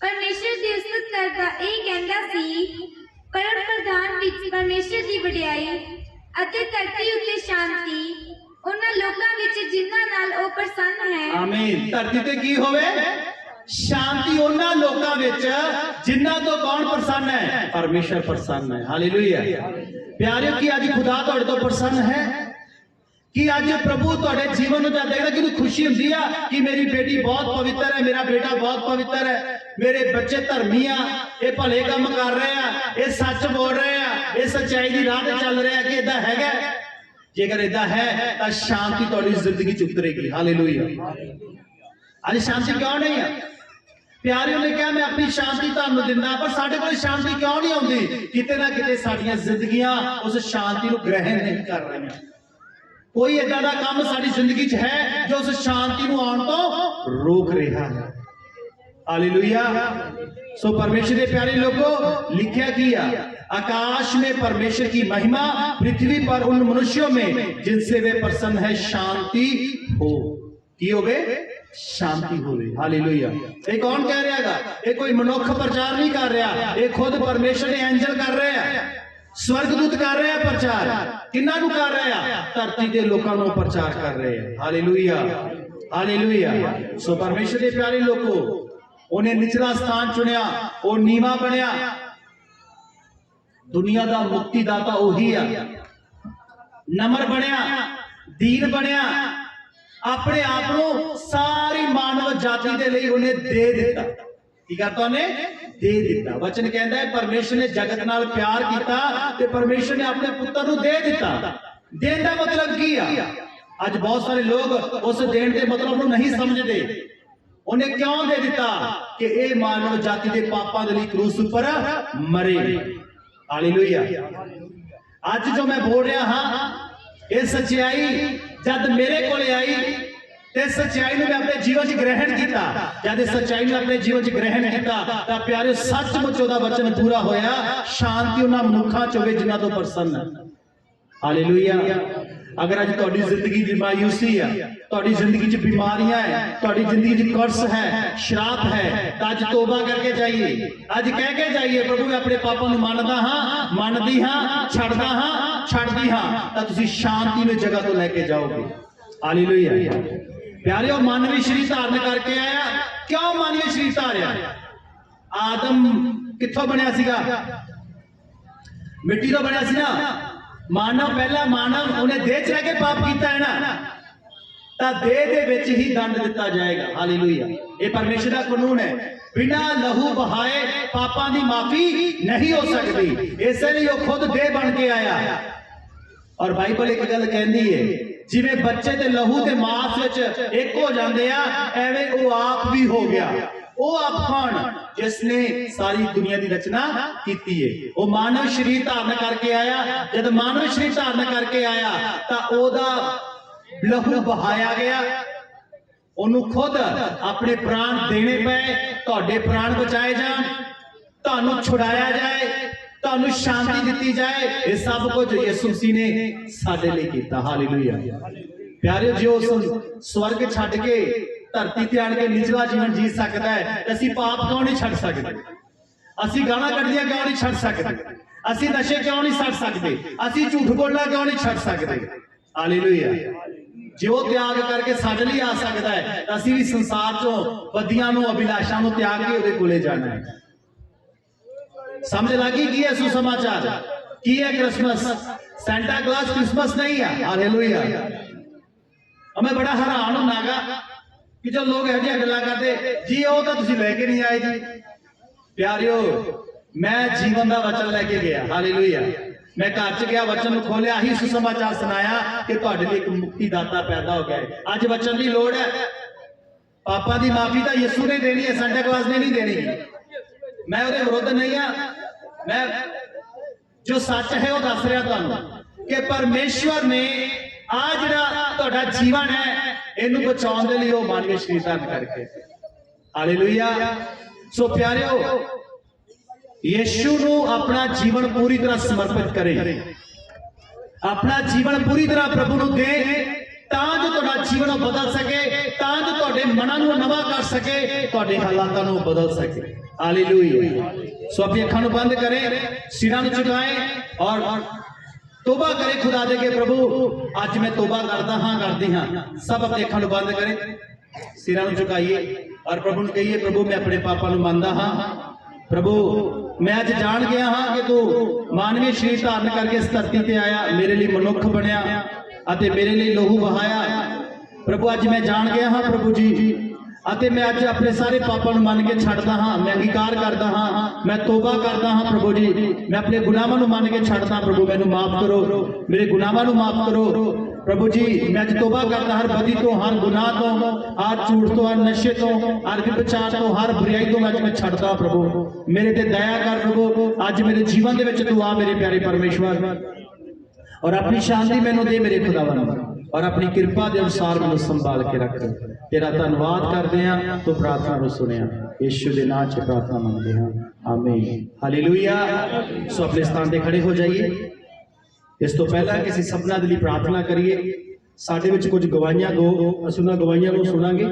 ਪਰਮੇਸ਼ਰ ਦੀ ਉਸਤਤ ਕਰਦਾ ਇਹ ਕਹਿੰਦਾ ਸੀ, ਪਰਮ ਪ੍ਰਧਾਨ ਵਿੱਚ ਪਰਮੇਸ਼ਰ ਦੀ ਵਡਿਆਈ ਅਤੇ ਧਰਤੀ ਉੱਤੇ ਸ਼ਾਂਤੀ ਉਹਨਾਂ ਲੋਕਾਂ ਵਿੱਚ ਜਿਨ੍ਹਾਂ ਨਾਲ ਉਹ ਪ੍ਰਸੰਨ ਹੈ। ਆਮੀਨ। ਧਰਤੀ ਤੇ ਕੀ ਹੋਵੇ? ਸ਼ਾਂਤੀ ਉਹਨਾਂ ਲੋਕਾਂ ਵਿੱਚ ਜਿਨ੍ਹਾਂ ਤੋਂ ਕੌਣ ਪ੍ਰਸੰਨ ਹੈ? ਪਰਮੇਸ਼ਰ ਪ੍ਰਸੰਨ ਹੈ। ਹਾਲੇਲੂਇਆ ਪਿਆਰਿਓ, ਕੀ ਅੱਜ ਖੁਦਾ ਤੁਹਾਡੇ ਤੋਂ ਪ੍ਰਸੰਨ ਹੈ? ਕਿ ਅੱਜ ਪ੍ਰਭੂ ਤੁਹਾਡੇ ਜੀਵਨ ਨੂੰ ਤਾਂ ਦੇਖਦਾ ਕਿ ਖੁਸ਼ੀ ਹੁੰਦੀ ਆ ਕਿ ਮੇਰੀ ਬੇਟੀ ਬਹੁਤ ਪਵਿੱਤਰ ਹੈ, ਮੇਰਾ ਬੇਟਾ ਬਹੁਤ ਪਵਿੱਤਰ ਹੈ, ਮੇਰੇ ਬੱਚੇ ਧਰਮੀ ਆ, ਇਹ ਭਲੇ ਕੰਮ ਕਰ ਰਹੇ ਆ, ਇਹ ਸੱਚ ਬੋਲ ਰਹੇ ਆ, ਇਹ ਸੱਚਾਈ ਦੀ ਰਾਹ ਤੇ ਚੱਲ ਰਿਹਾ ਕਿ ਇਦਾਂ ਹੈਗਾ ਜੇਕਰ ਇਦਾਂ ਹੈ, ਤਾਂ ਸ਼ਾਂਤੀ ਤੁਹਾਡੀ ਜ਼ਿੰਦਗੀ ਚ ਉਤਰੇਗੀ। ਹਾਲੇਲੂਇਆ ਅੱਜ ਸ਼ਾਂਤੀ ਕਿਉਂ ਨਹੀਂ ਆ? ਪਿਆਰਿਓ ਨੇ ਕਿਹਾ ਮੈਂ ਆਪਣੀ ਸ਼ਾਂਤੀ ਤੁਹਾਨੂੰ ਦਿੰਦਾ ਪਰ ਸਾਡੇ ਕੋਲ ਸ਼ਾਂਤੀ ਕਿਉਂ ਨਹੀਂ ਆਉਂਦੀ ਕਿਤੇ ਨਾ ਕਿਤੇ ਸਾਡੀਆਂ ਜ਼ਿੰਦਗੀਆਂ ਉਸ ਸ਼ਾਂਤੀ ਨੂੰ ਗ੍ਰਹਿਣ ਨਹੀਂ ਕਰ ਰਹੀਆਂ ਕੋਈ ਏਦਾਂ ਦਾ ਕੰਮ ਸਾਡੀ ਜ਼ਿੰਦਗੀ 'ਚ ਹੈ ਜੋ ਉਸ ਸ਼ਾਂਤੀ ਨੂੰ ਆਉਣ ਤੋਂ ਰੋਕ ਰਿਹਾ ਹੈ ਹਾਲੇਲੂਇਆ ਸੋ ਪਰਮੇਸ਼ਰ ਦੇ ਪਿਆਰੇ ਲੋਕੋ ਲਿਖਿਆ ਕੀ ਆ आकाश में परमेश्वर की महिमा पृथ्वी पर उन मनुष्यों में जिनसे वे प्रसन्न है शांति हो की हो गए ਸ਼ਾਂਤੀ ਹੋਵੇ। ਹਾਲੇਲੂਇਆ ਇਹ ਕੌਣ ਕਹਿ ਰਿਹਾਗਾ ਇਹ ਕੋਈ ਮਨੁੱਖ ਪ੍ਰਚਾਰ ਨਹੀਂ ਕਰ ਰਿਹਾ। ਇਹ ਖੁਦ ਪਰਮੇਸ਼ਰ ਦੇ ਐਂਜਲ ਕਰ ਰਿਹਾ ਹੈ। ਸਵਰਗਦੂਤ ਕਰ ਰਿਹਾ ਪ੍ਰਚਾਰ। ਕਿੰਨਾਂ ਨੂੰ ਕਰ ਰਿਹਾ ਧਰਤੀ ਦੇ ਲੋਕਾਂ ਨੂੰ ਪ੍ਰਚਾਰ ਕਰ ਰਿਹਾ ਹਾਲੇਲੂਇਆ ਹਾਲੇਲੂਇਆ ਸੋ ਪਰਮੇਸ਼ਰ ਦੇ ਪਿਆਰੇ ਲੋਕੋ, ਉਹਨੇ ਨਿਚਲਾ ਸਥਾਨ ਚੁਣਿਆ। ਉਹ ਨੀਵਾ ਬਣਿਆ। ਦੁਨੀਆ ਦਾ ਮੁਕਤੀਦਾਤਾ ਉਹੀ ਆ। ਨਮਰ ਬਣਿਆ। ਦੀਨ ਬਣਿਆ। ਆਪਣੇ ਆਪ ਨੂੰ ਸਾਰੀ ਮਾਨਵ ਜਾਤੀ ਦੇ ਲਈ ਉਹਨੇ ਦੇ ਦਿੱਤਾ। ਕੀ ਕਰਤਾ ਉਹਨੇ? ਦੇ ਦਿੱਤਾ। ਵਚਨ ਕਹਿੰਦਾ ਹੈ, ਪਰਮੇਸ਼ਰ ਨੇ ਜਗਤ ਨਾਲ ਪਿਆਰ ਕੀਤਾ ਤੇ ਪਰਮੇਸ਼ਰ ਨੇ ਆਪਣੇ ਪੁੱਤਰ ਨੂੰ ਦੇ ਦਿੱਤਾ। ਦੇਣ ਦਾ ਮਤਲਬ ਕੀ ਆ? ਅੱਜ ਬਹੁਤ ਸਾਰੇ ਲੋਕ ਉਸ ਦੇਣ ਦੇ ਮਤਲਬ ਨੂੰ ਨਹੀਂ ਸਮਝਦੇ। ਉਹਨੇ ਕਿਉਂ ਦੇ ਦਿੱਤਾ? ਕਿ ਇਹ ਮਾਨਵ ਜਾਤੀ ਦੇ ਪਾਪਾਂ ਦੇ ਲਈ ਕਰੂਸ ਉੱਪਰ ਮਰੇ। ਹਾਲੇਲੂਇਆ। ਅੱਜ ਜੋ ਮੈਂ ਬੋਲ ਰਿਹਾ ਹਾਂ, ਇਹ ਸੱਚਾਈ ਜਦ ਮੇਰੇ ਕੋਲ ਆਈ ਤੇ ਸੱਚਾਈ ਨੂੰ ਮੈਂ ਆਪਣੇ ਜੀਵਨ 'ਚ ਗ੍ਰਹਿਣ ਕੀਤਾ। ਜਦ ਇਹ ਸੱਚਾਈ ਨੂੰ ਆਪਣੇ ਜੀਵਨ 'ਚ ਗ੍ਰਹਿਣ ਕੀਤਾ, ਤਾਂ ਪਿਆਰੇ ਸੱਚਮੁੱਚ ਉਹਦਾ ਵਚਨ ਪੂਰਾ ਹੋਇਆ। ਸ਼ਾਂਤੀ ਉਹਨਾਂ ਮਨੁੱਖਾਂ 'ਚ ਹੋਵੇ ਜਿਨ੍ਹਾਂ ਤੋਂ ਪ੍ਰਸੰਨ। ਹੈ ਹਾਲੇਲੂਇਆ ਅਗਰ ਅੱਜ ਤੁਹਾਡੀ ਜ਼ਿੰਦਗੀ ਦੀ ਮਾਇੂਸੀ ਆ ਤੁਹਾਡੀ ਜ਼ਿੰਦਗੀ 'ਚ ਬਿਮਾਰੀਆਂ ਹੈ ਤੁਹਾਡੀ ਜ਼ਿੰਦਗੀ 'ਚ ਕਰਸ ਹੈ ਸ਼ਰਾਪ ਹੈ ਤਾਂ ਅੱਜ ਤੋਬਾ ਕਰਕੇ ਜਾਈਏ ਅੱਜ ਕਹਿ ਕੇ ਜਾਈਏ ਪ੍ਰਭੂ ਮੈਂ ਆਪਣੇ ਪਾਪਾਂ ਨੂੰ ਮੰਨਦਾ ਹਾਂ ਮੰਨਦੀ ਹਾਂ ਛੱਡਦਾ ਹਾਂ ਛੱਡਦੀ ਹਾਂ ਤਾਂ ਤੁਸੀਂ ਸ਼ਾਂਤੀ ਨੂੰ ਜਗ੍ਹਾ ਤੋਂ ਲੈ ਕੇ ਜਾਓਗੇ ਹਾਲੇਲੂਇਆ ਪਿਆਰਿਓ ਮਾਨਵੀ ਸ਼ਰੀਰ ਧਾਰਨ ਕਰਕੇ ਆਇਆ ਕਿਉਂ ਮਾਨਵੀ ਸ਼ਰੀਰ ਧਾਰਿਆ ਆਦਮ ਕਿੱਥੋਂ ਬਣਿਆ ਸੀਗਾ ਮਿੱਟੀ ਤੋਂ ਬਣਿਆ ਸੀ ਨਾ ਮਾਨਵ ਪਹਿਲਾ ਮਾਨਵ ਉਹਨੇ ਦੇਹ ਚ ਰਹਿ ਕੇ ਪਾਪ ਕੀਤਾ ਹੈ ਨਾ। ਤਾਂ ਦੇਹ ਦੇ ਵਿੱਚ ਹੀ ਦੰਡ ਦਿੱਤਾ ਜਾਏਗਾ। ਹਾਲੇਲੂਇਆ। ਇਹ ਪਰਮੇਸ਼ਰ ਦਾ ਕਾਨੂੰਨ ਹੈ। ਬਿਨਾ ਲਹੂ ਬਹਾਏ ਪਾਪਾਂ ਦੀ ਮਾਫੀ ਨਹੀਂ ਹੋ ਸਕਦੀ। ਇਸੇ ਲਈ ਉਹ ਖੁਦ ਦੇਹ ਬਣ ਕੇ ਆਇਆ। ਔਰ ਬਾਈਬਲ ਇੱਕ ਗੱਲ ਕਹਿੰਦੀ ਹੈ ਜਿਵੇਂ ਬੱਚੇ ਤੇ ਲਹੂ ਤੇ ਮਾਸ ਵਿੱਚ ਇੱਕ ਹੋ ਜਾਂਦੇ ਆ, ਐਵੇਂ ਉਹ ਆਪ ਵੀ ਹੋ ਗਿਆ। ਉਹ ਆਪ ਕੌਣ ਜਿਸ ਨੇ ਸਾਰੀ ਦੁਨੀਆ ਦੀ ਰਚਨਾ ਕੀਤੀ ਹੈ ਉਹ ਮਾਨਵ ਸ਼ਰੀਰ ਧਾਰਨ ਕਰਕੇ ਆਇਆ। ਜਦ ਮਾਨਵ ਸ਼ਰੀਰ ਧਾਰਨ ਕਰਕੇ ਆਇਆ, ਤਾਂ ਉਹਦਾ ਲਹੂ ਬਹਾਇਆ ਗਿਆ। ਉਹਨੂੰ ਖੁਦ ਆਪਣੇ ਪ੍ਰਾਣ ਦੇਣੇ ਪਏ, ਤੁਹਾਡੇ ਪ੍ਰਾਣ ਬਚਾਏ ਜਾਣ। ਤੁਹਾਨੂੰ ਛੁਡਾਇਆ ਜਾਏ, ਤੁਹਾਨੂੰ ਸ਼ਾਂਤੀ ਦਿੱਤੀ ਜਾਏ। ਇਹ ਸਭ ਕੁਝ ਯਿਸੂ ਮਸੀਹ ਨੇ ਸਾਡੇ ਲਈ ਕੀਤਾ। ਹਾਲੇਲੂਇਆ। ਪਿਆਰਿਓ ਜੋ ਉਸ ਸਵਰਗ ਛੱਡ ਕੇ ਧਰਤੀ ਤੇ ਆਣ ਕੇ ਨਿਜਲਾ ਜੀਵਨ ਜੀ ਸਕਦਾ ਹੈ, ਅਸੀਂ ਪਾਪ ਕਿਉਂ ਨਹੀਂ ਛੱਡ ਸਕਦੇ? ਅਸੀਂ ਗਾਲਾਂ ਕੱਢਦੀਆਂ ਕਿਉਂ ਨਹੀਂ ਛੱਡ ਸਕਦੇ? ਅਸੀਂ ਨਸ਼ੇ ਕਿਉਂ ਨਹੀਂ ਛੱਡ ਸਕਦੇ? ਅਸੀਂ ਝੂਠ ਬੋਲਣਾ ਕਿਉਂ ਨਹੀਂ ਛੱਡ ਸਕਦੇ? ਹਾਲੇਲੂਇਆ। ਜੋ ਤਿਆਗ ਕਰਕੇ ਸਾਡੇ ਲਈ ਆ ਸਕਦਾ ਹੈ, ਤਾਂ ਅਸੀਂ ਵੀ ਸੰਸਾਰ ਚੋਂ ਵਧੀਆਂ ਨੂੰ, ਅਭਿਲਾਸ਼ਾਂ ਨੂੰ ਤਿਆਗ ਕੇ ਉਹਦੇ ਕੋਲੇ ਜਾਣਾ ਹੈ। ਸਮਝ ਲੱਗੀ ਕੀ ਹੈ ਸੁਸਮਾਚਾਰ? ਕੀ ਹੈ ਕ੍ਰਿਸਮਸ? ਸੈਂਟਾ ਕਲਾਸ ਕ੍ਰਿਸਮਸ ਨਹੀਂ ਹੈ ਹਾਲੇਲੂਇਆ। ਔਰ ਮੈਂ ਬੜਾ ਹੈਰਾਨ ਹੁੰਨਾਗਾ ਕਿ ਜੋ ਲੋਕ ਇਹੋ ਜਿਹੀਆਂ ਗੱਲਾਂ ਕਰਦੇ, ਜੀ ਉਹ ਤਾਂ ਤੁਸੀਂ ਲੈ ਕੇ ਨਹੀਂ ਆਏ ਜੀ। ਪਿਆਰਿਓ, ਮੈਂ ਜੀਵਨ ਦਾ ਵਚਨ ਲੈ ਕੇ ਗਿਆ। ਹਾਲੇਲੂਇਆ। ਮੈਂ ਘਰ ਚ ਗਿਆ, ਵਚਨ ਨੂੰ ਖੋਲਿਆ ਹੀ ਸੁਸਮਾਚਾਰ ਸੁਣਾਇਆ ਕਿ ਤੁਹਾਡੇ ਲਈ ਇੱਕ ਮੁਕਤੀ ਦਾਤਾ ਪੈਦਾ ਹੋ ਗਿਆ ਹੈ। ਅੱਜ ਵਚਨ ਦੀ ਲੋੜ ਹੈ। ਪਾਪਾ ਦੀ ਮਾਫੀ ਤਾਂ ਯਿਸੂ ਨੇ ਦੇਣੀ ਹੈ ਸੈਂਟਾ ਕਲਾਸ ਨੇ ਨਹੀਂ ਦੇਣੀ। ਮੈਂ ਉਹਦੇ ਵਿਰੁੱਧ ਨਹੀਂ ਆ ਮੈਂ ਜੋ ਸੱਚ ਹੈ, ਉਹ ਦੱਸ ਰਿਹਾ ਤੁਹਾਨੂੰ ਕਿ ਪਰਮੇਸ਼ਵਰ ਨੇ ਆ ਜਿਹੜਾ ਤੁਹਾਡਾ ਜੀਵਨ ਹੈ, ਇਹਨੂੰ ਬਚਾਉਣ ਦੇ ਲਈ ਉਹ ਮਾਨਵੀ ਸ਼ਰੀਰ ਧਾਰਨ ਕਰਕੇ। ਹਾਲੇਲੂਇਆ। ਸੋ ਪਿਆਰਿਓ, ਯੀਸ਼ੂ ਨੂੰ ਆਪਣਾ ਜੀਵਨ ਪੂਰੀ ਤਰ੍ਹਾਂ ਸਮਰਪਿਤ ਕਰੇ। ਆਪਣਾ ਜੀਵਨ ਪੂਰੀ ਤਰ੍ਹਾਂ ਪ੍ਰਭੂ ਨੂੰ ਦੇ, ਤਾਂ ਜੋ ਤੁਹਾਡਾ ਜੀਵਨ ਬਦਲ ਸਕੇ, ਤਾਂ ਜੋ ਤੁਹਾਡੇ ਮਨਾਂ ਨੂੰ ਨਵਾਂ ਕਰ ਸਕੇ, ਤੁਹਾਡੇ ਹਾਲਾਤਾਂ ਨੂੰ ਬਦਲ ਸਕੇ। ਹਾਲੇਲੂਇਆ। ਸੋ ਆਪਣੀ ਅੱਖਾਂ ਨੂੰ ਬੰਦ ਕਰੇ, ਸਿਰਾਂ ਨੂੰ ਝੁਕਾਏ ਔਰ ਤੋਬਾ ਕਰੇ ਖੁਦਾ ਦੇ ਕੇ ਪ੍ਰਭੂ ਅੱਜ ਮੈਂ ਤੋਬਾ ਕਰਦਾ ਹਾਂ ਕਰਦੀ ਹਾਂ ਸਭ ਆਪਣੀ ਅੱਖਾਂ ਨੂੰ ਬੰਦ ਕਰੇ ਸਿਰਾਂ ਨੂੰ ਝੁਕਾਈਏ ਔਰ ਪ੍ਰਭੂ ਨੂੰ ਕਹੀਏ ਪ੍ਰਭੂ ਮੈਂ ਆਪਣੇ ਪਾਪਾਂ ਨੂੰ ਮੰਨਦਾ ਹਾਂ ਪ੍ਰਭੂ ਮੈਂ ਅੱਜ ਜਾਣ ਗਿਆ ਹਾਂ ਕਿ ਤੂੰ ਮਾਨਵੀ ਸ਼ਰੀਰ ਧਾਰਨ ਕਰਕੇ ਇਸ ਧਰਤੀ ਤੇ ਆਇਆ ਮੇਰੇ ਲਈ ਮਨੁੱਖ ਬਣਿਆ ਅਤੇ ਮੇਰੇ ਲਈ ਲਹੂ ਵਹਾਇਆ ਪ੍ਰਭੂ ਅੱਜ ਮੈਂ ਜਾਣ ਗਿਆ ਹਾਂ ਪ੍ਰਭੂ ਜੀ ਅਤੇ ਮੈਂ ਅੱਜ ਆਪਣੇ ਸਾਰੇ ਪਾਪਾਂ ਨੂੰ ਮੰਨ ਕੇ ਛੱਡਦਾ ਹਾਂ, ਮੈਂ ਅੰਗੀਕਾਰ ਕਰਦਾ ਹਾਂ, ਮੈਂ ਤੋਬਾ ਕਰਦਾ ਹਾਂ ਪ੍ਰਭੂ ਜੀ। ਮੈਂ ਆਪਣੇ ਗੁਨਾਹਾਂ ਨੂੰ ਮੰਨ ਕੇ ਛੱਡਦਾ ਪ੍ਰਭੂ, ਮੈਨੂੰ ਮਾਫ ਕਰੋ। ਮੇਰੇ ਗੁਨਾਹਾਂ ਨੂੰ ਮਾਫ ਕਰੋ। ਪ੍ਰਭੂ ਜੀ, ਮੈਂ ਅੱਜ ਤੋਬਾ ਕਰਦਾ, ਹਰ ਬਦੀ ਤੋਂ, ਹਰ ਗੁਨਾਹ ਤੋਂ, ਹਰ ਝੂਠ ਤੋਂ, ਹਰ ਨਸ਼ੇ ਤੋਂ, ਹਰ ਵਿਭਚਾਰ ਤੋਂ, ਹਰ ਬੁਰਾਈ ਤੋਂ ਅੱਜ ਮੈਂ ਛੱਡਦਾ ਪ੍ਰਭੂ। ਮੇਰੇ ਤੇ ਦਇਆ ਕਰ ਪ੍ਰਭੂ। ਅੱਜ ਮੇਰੇ ਜੀਵਨ ਦੇ ਵਿੱਚ ਤੂੰ ਆ, ਮੇਰੇ ਪਿਆਰੇ ਪਰਮੇਸ਼ਵਰ। ਔਰ ਆਪਣੀ ਸ਼ਾਂਤੀ ਮੈਨੂੰ ਦੇ ਮੇਰੇ ਖੁਦਾਵੰਦ। ਔਰ ਆਪਣੀ ਕਿਰਪਾ ਦੇ ਅਨੁਸਾਰ ਮੈਨੂੰ ਸੰਭਾਲ ਕੇ ਰੱਖ। ਤੇਰਾ ਧੰਨਵਾਦ ਕਰਦੇ ਹਾਂ, ਤੂੰ ਪ੍ਰਾਰਥਨਾ ਨੂੰ ਸੁਣਿਆ। ਯੀਸ਼ੂ ਦੇ ਨਾਮ 'ਚ ਪ੍ਰਾਰਥਨਾ ਮੰਗਦੇ ਹਾਂ। ਆਮੀਨ। ਹਾਲੇਲੂਇਆ। ਸੋ ਆਪਣੇ ਸਥਾਨ ਤੇ ਖੜੇ ਹੋ ਜਾਈਏ। ਇਸ ਤੋਂ ਪਹਿਲਾਂ ਕਿ ਅਸੀਂ ਸਭਨਾਂ ਦੇ ਲਈ ਪ੍ਰਾਰਥਨਾ ਕਰੀਏ, ਸਾਡੇ ਵਿੱਚ ਕੁਝ ਗਵਾਹੀਆਂ ਦੋ ਅਸੀਂ ਉਹਨਾਂ ਗਵਾਹੀਆਂ ਨੂੰ ਸੁਣਾਂਗੇ।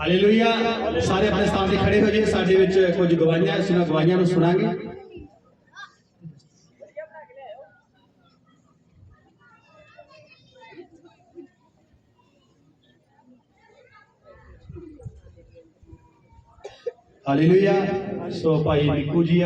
ਹਾਲੇਲੂਇਆ। ਸਾਰੇ ਆਪਣੇ ਸਥਾਨ ਤੇ ਖੜੇ ਹੋ ਜਾਈਏ ਸਾਡੇ ਵਿੱਚ ਕੁਝ ਗਵਾਹੀਆਂ, ਅਸੀਂ ਉਹਨਾਂ ਗਵਾਹੀਆਂ ਨੂੰ ਸੁਣਾਂਗੇ। ਹਾਲੇਲੂਇਆ। ਸੋ ਭਾਈ ਨਿੱਕੂ ਜੀ